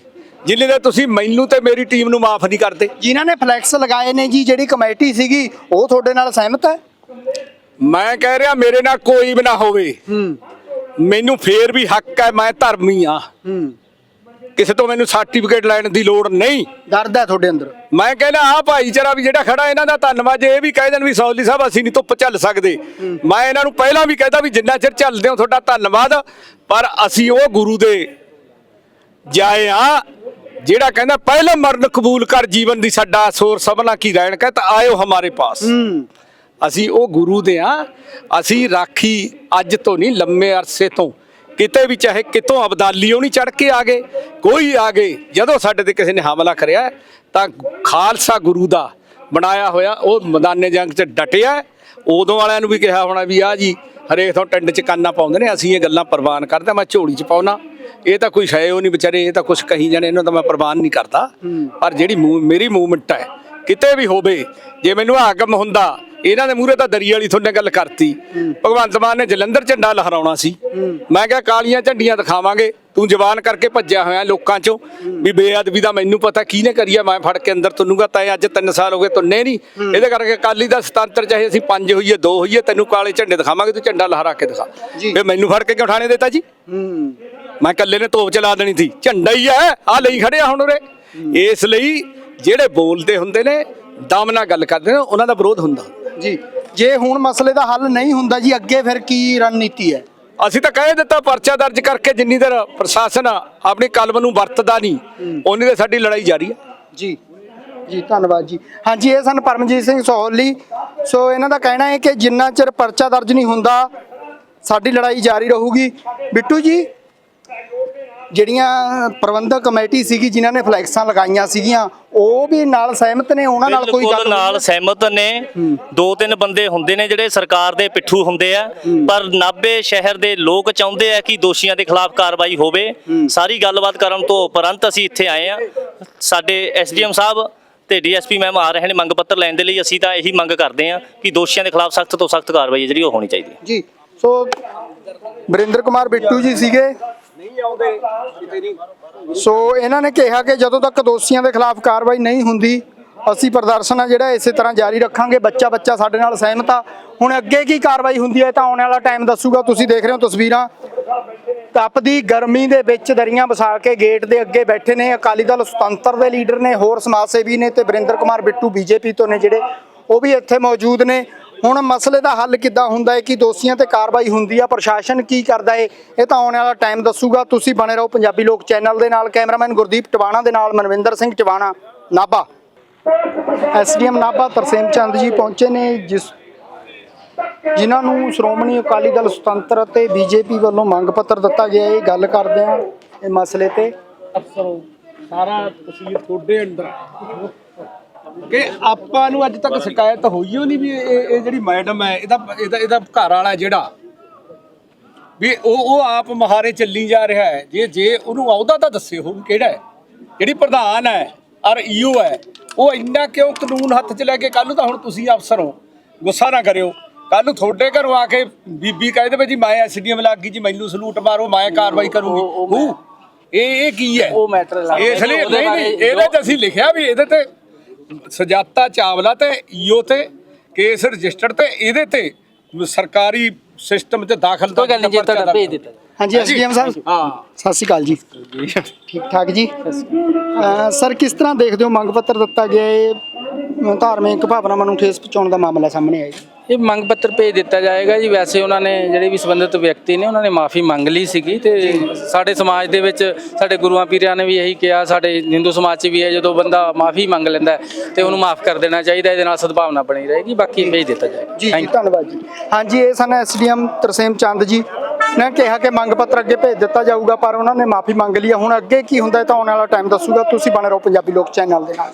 ਜਿੰਨੀ ਦੇਰ ਤੁਸੀਂ ਮੈਨੂੰ ਤੇ ਮੇਰੀ ਟੀਮ ਨੂੰ ਮਾਫ ਨਹੀਂ ਕਰਦੇ। ਜਿਨ੍ਹਾਂ ਨੇ ਫਲੈਕਸ ਲਗਾਏ ਨੇ ਜੀ, ਜਿਹੜੀ ਕਮੇਟੀ ਸੀਗੀ, ਉਹ ਤੁਹਾਡੇ ਨਾਲ ਸਹਿਮਤ ਹੈ? ਮੈਂ ਕਹਿ ਰਿਹਾ ਮੇਰੇ ਨਾਲ ਕੋਈ ਵੀ ਨਾ ਹੋਵੇ। ਹੂੰ। ਮੈਨੂੰ ਫੇਰ ਵੀ ਹੱਕ ਹੈ ਮੈਂ ਧਰਮੀ ਆ ਹੂੰ। ਕਿਸੇ ਤੋਂ ਮੈਨੂੰ ਸਰਟੀਫਿਕੇਟ ਲੈਣ ਦੀ ਲੋੜ ਨਹੀਂ। ਦਰਦ ਹੈ ਤੁਹਾਡੇ ਅੰਦਰ। ਮੈਂ ਕਹਿੰਦਾ ਆ ਭਾਈਚਾਰਾ ਵੀ ਜਿਹੜਾ ਖੜਾ ਇਹਨਾਂ ਦਾ ਧੰਨਵਾਦ ਜੇ ਇਹ ਵੀ ਕਹਿ ਦੇਣ ਵੀ ਸੌਲੀ ਸਾਹਿਬ ਅਸੀਂ ਨਹੀਂ ਧੁੱਪ ਚੱਲ ਸਕਦੇ। ਮੈਂ ਇਹਨਾਂ ਨੂੰ ਪਹਿਲਾਂ ਵੀ ਕਹਿੰਦਾ ਵੀ ਜਿੰਨਾ ਚਿਰ ਚੱਲਦੇ ਹੋ ਤੁਹਾਡਾ ਧੰਨਵਾਦ ਪਰ ਅਸੀਂ ਉਹ ਗੁਰੂ ਦੇ ਜਾਏ ਆ ਜਿਹੜਾ ਕਹਿੰਦਾ ਪਹਿਲੇ ਮਰਨ ਕਬੂਲ ਕਰ ਜੀਵਨ ਦੀ ਸਾਡਾ ਸੋਰ ਸਭਨਾ ਕੀ ਰਹਿਣ ਕਹੇ ਤਾਂ ਆਇਓ ਹਮਾਰੇ ਪਾਸ। ਅਸੀਂ ਉਹ ਗੁਰੂ ਦੇ ਆ ਅਸੀਂ ਰਾਖੀ ਅੱਜ ਤੋਂ ਨਹੀਂ ਲੰਮੇ ਅਰਸੇ ਤੋਂ। ਕਿਤੇ ਵੀ ਚਾਹੇ ਕਿਤੋਂ ਅਬਦਾਲੀਓ ਨਹੀਂ ਚੜ ਕੇ ਆ ਗਏ ਕੋਈ ਆ ਗਏ ਜਦੋਂ ਸਾਡੇ ਤੇ ਕਿਸੇ ਨੇ ਹਮਲਾ ਕਰਿਆ ਤਾਂ ਖਾਲਸਾ ਗੁਰੂ ਦਾ ਬਣਾਇਆ ਹੋਇਆ ਉਹ ਮੈਦਾਨੇ ਜੰਗ 'ਚ ਡਟਿਆ। ਉਦੋਂ ਵਾਲਿਆਂ ਨੂੰ ਵੀ ਕਿਹਾ ਹੋਣਾ ਵੀ ਆ ਜੀ ਹਰੇਕ ਤੋਂ ਟਿੰਡ 'ਚ ਕੰਨਾ ਪਾਉਂਦੇ ਨੇ ਅਸੀਂ ਇਹ ਗੱਲਾਂ ਪ੍ਰਵਾਨ ਕਰਦੇ ਮੈਂ ਝੋਲੀ 'ਚ ਪਾਉਣਾ ਇਹ ਤਾਂ ਕੋਈ ਸ਼ੈ ਉਹ ਨਹੀਂ ਵਿਚਾਰੇ ਇਹ ਤਾਂ ਕੁਝ ਕਹੀ ਜਾਣੇ ਇਹਨਾਂ ਦਾ ਮੈਂ ਪ੍ਰਵਾਨ ਨਹੀਂ ਕਰਦਾ। ਪਰ ਜਿਹੜੀ ਮੇਰੀ ਮੂਵਮੈਂਟ ਹੈ ਕਿਤੇ ਵੀ ਹੋਵੇ ਜੇ ਮੈਨੂੰ ਹਾਕਮ ਹੁੰਦਾ ਇਹਨਾਂ ਦੇ ਮੂਹਰੇ ਤਾਂ ਦਰੀ ਵਾਲੀ ਤੁਹਾਡੇ ਗੱਲ ਕਰਤੀ। ਭਗਵੰਤ ਮਾਨ ਨੇ ਜਲੰਧਰ ਝੰਡਾ ਲਹਿਰਾਉਣਾ ਸੀ। ਮੈਂ ਕਿਹਾ ਕਾਲੀਆਂ ਝੰਡੀਆਂ ਦਿਖਾਵਾਂਗੇ। ਤੂੰ ਜਵਾਨ ਕਰਕੇ ਭੱਜਿਆ ਹੋਇਆ ਲੋਕਾਂ ਚੋਂ। ਵੀ ਬੇਅਦਬੀ ਦਾ ਮੈਨੂੰ ਪਤਾ ਕਿਹਨੇ ਕਰੀ ਆ ਮੈਂ ਫੜ ਕੇ ਅੰਦਰ ਤੁੰਨੂਗਾ ਤਾਂ ਅੱਜ 3 ਸਾਲ ਹੋ ਗਏ ਤੁੰਨੇ ਨਹੀਂ। ਇਹਦੇ ਕਰਕੇ ਕਾਲੀ ਦਾ ਸਤੰਤਰ ਚਾਹੇ ਅਸੀਂ ਪੰਜ ਹੋਈਏ ਦੋ ਹੋਈਏ ਤੈਨੂੰ ਕਾਲੇ ਝੰਡੇ ਦਿਖਾਵਾਂਗੇ ਤੂੰ ਝੰਡਾ ਲਹਿਰਾ ਕੇ ਦਿਖਾ। ਫੇ ਮੈਨੂੰ ਫੜ ਕੇ ਕਿਉਂ ਠਾਣੇ ਦਿੱਤਾ ਜੀ? ਮੈਂ ਇਕੱਲੇ ਨੇ ਤੋਪ ਚਲਾ ਦੇਣੀ ਸੀ। ਝੰਡਾ ਹੀ ਹੈ ਆ ਲਈ ਖੜੇ ਆ ਹੁਣ ਉਰੇ। ਇਸ ਲਈ ਜਿਹੜੇ ਬੋਲਦੇ ਹੁੰਦੇ ਨੇ ਦਮ ਨਾਲ ਗੱਲ ਕਰਦੇ ਨੇ ਉਹਨਾਂ ਦਾ ਵਿਰੋਧ ਹੁੰਦਾ। ਜੀ ਜੇ ਹੁਣ ਮਸਲੇ ਦਾ ਹੱਲ ਨਹੀਂ ਹੁੰਦਾ ਜੀ ਅੱਗੇ ਫਿਰ ਕੀ ਰਣਨੀਤੀ ਹੈ? ਅਸੀਂ ਤਾਂ ਕਹਿ ਦਿੱਤਾ ਪਰਚਾ ਦਰਜ ਕਰਕੇ ਜਿੰਨੀ ਦੇਰ ਪ੍ਰਸ਼ਾਸਨ ਆਪਣੀ ਕਲਮ ਨੂੰ ਵਰਤਦਾ ਨਹੀਂ ਉਨੀ ਦੇਰ ਸਾਡੀ ਲੜਾਈ ਜਾਰੀ ਹੈ। ਜੀ ਜੀ ਧੰਨਵਾਦ ਜੀ। ਹਾਂਜੀ ਇਹ ਸਨ ਪਰਮਜੀਤ ਸਿੰਘ ਸੋਹਲੀ। ਸੋ ਇਹਨਾਂ ਦਾ ਕਹਿਣਾ ਹੈ ਕਿ ਜਿੰਨਾ ਚਿਰ ਪਰਚਾ ਦਰਜ ਨਹੀਂ ਹੁੰਦਾ ਸਾਡੀ ਲੜਾਈ ਜਾਰੀ ਰਹੂਗੀ। ਬਿੱਟੂ ਜੀ ਜਿਹੜੀਆਂ ਪ੍ਰਬੰਧਕ ਕਮੇਟੀ ਸੀਗੀ ਜਿਨ੍ਹਾਂ ਨੇ ਫਲੈਕਸਾਂ ਲਗਾਈਆਂ ਸੀਗੀਆਂ ਉਹ ਵੀ ਨਾਲ ਸਹਿਮਤ ਨੇ ਉਹਨਾਂ ਨਾਲ ਕੋਈ ਗੱਲ ਨਾਲ ਸਹਿਮਤ ਨੇ। ਦੋ ਤਿੰਨ ਬੰਦੇ ਹੁੰਦੇ ਨੇ ਜਿਹੜੇ ਸਰਕਾਰ ਦੇ ਪਿੱਠੂ ਹੁੰਦੇ ਆ ਪਰ ਨਾਬੇ ਸ਼ਹਿਰ ਦੇ ਲੋਕ ਚਾਹੁੰਦੇ ਆ ਕਿ ਦੋਸ਼ੀਆਂ ਦੇ ਖਿਲਾਫ ਕਾਰਵਾਈ ਹੋਵੇ। ਸਾਰੀ ਗੱਲਬਾਤ ਕਰਨ ਤੋਂ ਉਪਰੰਤ ਅਸੀਂ ਇੱਥੇ ਆਏ ਆ। ਸਾਡੇ ਐਸਡੀਐਮ ਸਾਹਿਬ ਤੇ ਡੀਐਸਪੀ ਮੈਮ ਆ ਰਹੇ ਨੇ ਮੰਗ ਪੱਤਰ ਲੈਣ ਦੇ ਲਈ। ਅਸੀਂ ਤਾਂ ਇਹੀ ਮੰਗ ਕਰਦੇ ਆ ਕਿ ਦੋਸ਼ੀਆਂ ਦੇ ਖਿਲਾਫ ਸਖਤ ਤੋਂ ਸਖਤ ਕਾਰਵਾਈ ਜਿਹੜੀ ਉਹ ਹੋਣੀ ਚਾਹੀਦੀ ਹੈ। ਜੀ। ਸੋ ਵਰਿੰਦਰ ਕੁਮਾਰ ਬਿੱਟੂ ਜੀ ਸੀਗੇ। ਨਹੀਂ ਆਉਂਦੇ, ਕਿਤੇ ਨਹੀਂ। ਸੋ ਇਹਨਾਂ ਨੇ ਕਿਹਾ ਕਿ ਜਦੋਂ ਤੱਕ ਦੋਸ਼ੀਆਂ ਦੇ ਖਿਲਾਫ ਕਾਰਵਾਈ ਨਹੀਂ ਹੁੰਦੀ, ਅਸੀਂ ਪ੍ਰਦਰਸ਼ਨ ਆ ਜਿਹੜਾ ਇਸੇ ਤਰ੍ਹਾਂ ਜਾਰੀ ਰੱਖਾਂਗੇ ਬੱਚਾ ਬੱਚਾ ਸਾਡੇ ਨਾਲ ਸਹਿਮਤ ਆ। ਹੁਣ ਅੱਗੇ ਕੀ ਕਾਰਵਾਈ ਹੁੰਦੀ ਹੈ ਤਾਂ ਆਉਣ ਵਾਲਾ ਟਾਈਮ ਦੱਸੂਗਾ, ਤੁਸੀਂ ਦੇਖ ਰਹੇ ਹੋ ਤਸਵੀਰਾਂ। ਤਪਦੀ ਗਰਮੀ ਦੇ ਵਿੱਚ ਦਰੀਆਂ ਵਸਾ ਕੇ ਗੇਟ ਦੇ ਅੱਗੇ ਬੈਠੇ ਨੇ, ਅਕਾਲੀ ਦਲ ਸੁਤੰਤਰ ਦੇ ਲੀਡਰ ਨੇ, ਹੋਰ ਸਮਾਜ ਸੇਵੀ ਨੇ ਤੇ ਵਰਿੰਦਰ ਕੁਮਾਰ ਬਿੱਟੂ, ਬੀਜੇਪੀ ਤੋਂ ਨੇ ਜਿਹੜੇ, ਉਹ ਵੀ ਇੱਥੇ ਮੌਜੂਦ ਨੇ। ਹੁਣ ਮਸਲੇ ਦਾ ਹੱਲ ਕਿੱਦਾਂ ਹੁੰਦਾ ਹੈ? ਕਿ ਦੋਸ਼ੀਆਂ ਤੇ ਕਾਰਵਾਈ ਹੁੰਦੀ ਆ? ਪ੍ਰਸ਼ਾਸਨ ਕੀ ਕਰਦਾ ਹੈ? ਇਹ ਤਾਂ ਆਉਣ ਵਾਲਾ ਟਾਈਮ ਦੱਸੂਗਾ। ਤੁਸੀਂ ਬਣੇ ਰਹੋ ਪੰਜਾਬੀ ਲੋਕ ਚੈਨਲ ਦੇ ਨਾਲ। ਕੈਮਰਾਮੈਨ ਗੁਰਦੀਪ ਟਵਾਣਾ ਦੇ ਨਾਲ ਮਨਵਿੰਦਰ ਸਿੰਘ ਟਵਾਣਾ, ਨਾਭਾ। ਐਸਡੀਐਮ ਨਾਭਾ ਤਰਸੇਮ ਚੰਦ ਜੀ ਪਹੁੰਚੇ ਨੇ, ਜਿਸ ਜਿਨ੍ਹਾਂ ਨੂੰ ਸ਼੍ਰੋਮਣੀ ਅਕਾਲੀ ਦਲ ਸੁਤੰਤਰ ਅਤੇ ਬੀਜੇਪੀ ਵੱਲੋਂ ਮੰਗ ਪੱਤਰ ਦਿੱਤਾ ਗਿਆ ਹੈ। ਇਹ ਗੱਲ ਕਰਦੇ ਆ ਇਹ ਮਸਲੇ ਤੇ। ਅਫਸਰੋ, ਸਾਰਾ ਤਸਵੀਰ ਤੁਹਾਡੇ ਅੰਦਰ ਕਿ ਆਪਾਂ ਨੂੰ ਅੱਜ ਤੱਕ ਸ਼ਿਕਾਇਤ ਹੋਈ ਓ ਨਹੀਂ ਵੀ ਇਹ ਇਹ ਜਿਹੜੀ ਮੈਡਮ ਹੈ ਇਹਦਾ ਇਹਦਾ ਇਹਦਾ ਘਰ ਵਾਲਾ ਜਿਹੜਾ। ਵੀ ਉਹ ਉਹ ਆਪ ਮਹਾਰੇ ਚੱਲੀ ਜਾ ਰਿਹਾ ਹੈ। ਜੇ ਜੇ ਉਹਨੂੰ ਆਉਦਾ ਤਾਂ ਦੱਸੇ ਹੁਣ ਕਿਹੜਾ ਹੈ। ਜਿਹੜੀ ਪ੍ਰਧਾਨ ਹੈ ਔਰ ਈਓ ਹੈ ਉਹ ਇੰਨਾ ਕਿਉਂ ਕਾਨੂੰਨ ਹੱਥ 'ਚ ਲੈ ਕੇ ਕੱਲ ਨੂੰ ਤਾਂ ਹੁਣ ਤੁਸੀਂ ਅਫਸਰ ਹੋ। ਗੁੱਸਾ ਨਾ ਕਰਿਓ। ਕੱਲ ਨੂੰ ਤੁਹਾਡੇ ਘਰੋਂ ਆ ਕੇ ਬੀਬੀ ਕਹਿ ਦੇਵੇ ਜੀ ਮੈਂ ਐਸਡੀਐਮ ਲੱਗ ਗਈ ਜੀ ਮੈਨੂੰ ਸਲੂਟ ਮਾਰੋ ਮੈਂ ਕਾਰਵਾਈ ਕਰੂੰਗੀ। ਹੂ। ਇਹ ਇਹ ਕੀ ਹੈ? ਉਹ ਮੈਟਰ ਲੱਗ ਇਸ ਲਈ ਨਹੀਂ ਨਹੀਂ ਇਹਦੇ ਚ ਅਸੀਂ ਲਿਖਿਆ ਵੀ ਇਹਦੇ ਤੇ ਸੁਜਾਤਾ ਚਾਵਲਾ ਤੇ ਈਓ ਤੇ ਕੇਸ ਰਜਿਸਟਰਡ ਤੇ ਇਹਦੇ ਤੇ ਸਰਕਾਰੀ ਸਿਸਟਮ ਚ ਦਾਖਲ ਕੋਈ ਗੱਲ ਨਹੀਂ ਜੀ ਤੁਹਾਡਾ ਭੇਜ ਦਿੱਤਾ। ਹਾਂਜੀ ਐਸਡੀਐਮ ਸਾਹਿਬ? ਹਾਂ। ਸਤਿ ਸ਼੍ਰੀ ਅਕਾਲ ਜੀ। ਠੀਕ ਠਾਕ ਜੀ? ਸਰ ਕਿਸ ਤਰ੍ਹਾਂ ਦੇਖਦੇ ਹੋ? ਮੰਗ ਪੱਤਰ ਦਿੱਤਾ ਗਿਆ ਇਹ ਧਾਰਮਿਕ ਭਾਵਨਾਵਾਂ ਨੂੰ ਠੇਸ ਪਹੁੰਚਾਉਣ ਦਾ ਮਾਮਲਾ ਸਾਹਮਣੇ ਆਇਆ ਜੀ। ਇਹ ਮੰਗ ਪੱਤਰ ਭੇਜ ਦਿੱਤਾ ਜਾਏਗਾ ਜੀ। ਵੈਸੇ ਉਹਨਾਂ ਨੇ ਜਿਹੜੇ ਵੀ ਸੰਬੰਧਿਤ ਵਿਅਕਤੀ ਨੇ ਉਹਨਾਂ ਨੇ ਮਾਫੀ ਮੰਗ ਲਈ ਸੀਗੀ ਤੇ ਸਾਡੇ ਸਮਾਜ ਦੇ ਵਿੱਚ ਸਾਡੇ ਗੁਰੂਆਂ ਪੀਰਾਂ ਨੇ ਵੀ ਇਹੀ ਕਿਹਾ ਸਾਡੇ ਹਿੰਦੂ ਸਮਾਜ 'ਚ ਵੀ ਹੈ ਜਦੋਂ ਬੰਦਾ ਮਾਫੀ ਮੰਗ ਲੈਂਦਾ ਤੇ ਉਹਨੂੰ ਮਾਫ ਕਰ ਦੇਣਾ ਚਾਹੀਦਾ ਇਹਦੇ ਨਾਲ ਸਦਭਾਵਨਾ ਬਣੀ ਰਹੇਗੀ। ਬਾਕੀ ਭੇਜ ਦਿੱਤਾ ਜਾਏਗਾ। ਜੀ ਜੀ. ਧੰਨਵਾਦ ਜੀ। ਹਾਂਜੀ ਇਹ ਸਨ ਐਸਡੀਐਮ ਤਰਸੇਮ ਚੰਦ ਜੀ। ਨੇ ਕਿਹਾ ਕਿ ਮੰਗ ਪੱਤਰ ਅੱਗੇ ਭੇਜ ਦਿੱਤਾ ਜਾਊਗਾ ਪਰ ਉਹਨਾਂ ਨੇ ਮਾਫੀ ਮੰਗ ਲਈ ਹੈ। ਹੁਣ ਅੱਗੇ ਕੀ ਹੁੰਦਾ ਤਾਂ ਆਉਣ ਵਾਲਾ ਟਾਈਮ ਦੱਸੂਗਾ। ਤੁਸੀਂ ਬਣੇ ਰਹੋ ਪੰਜਾਬੀ ਲੋਕ ਚੈਨਲ ਦੇ ਨਾਲ।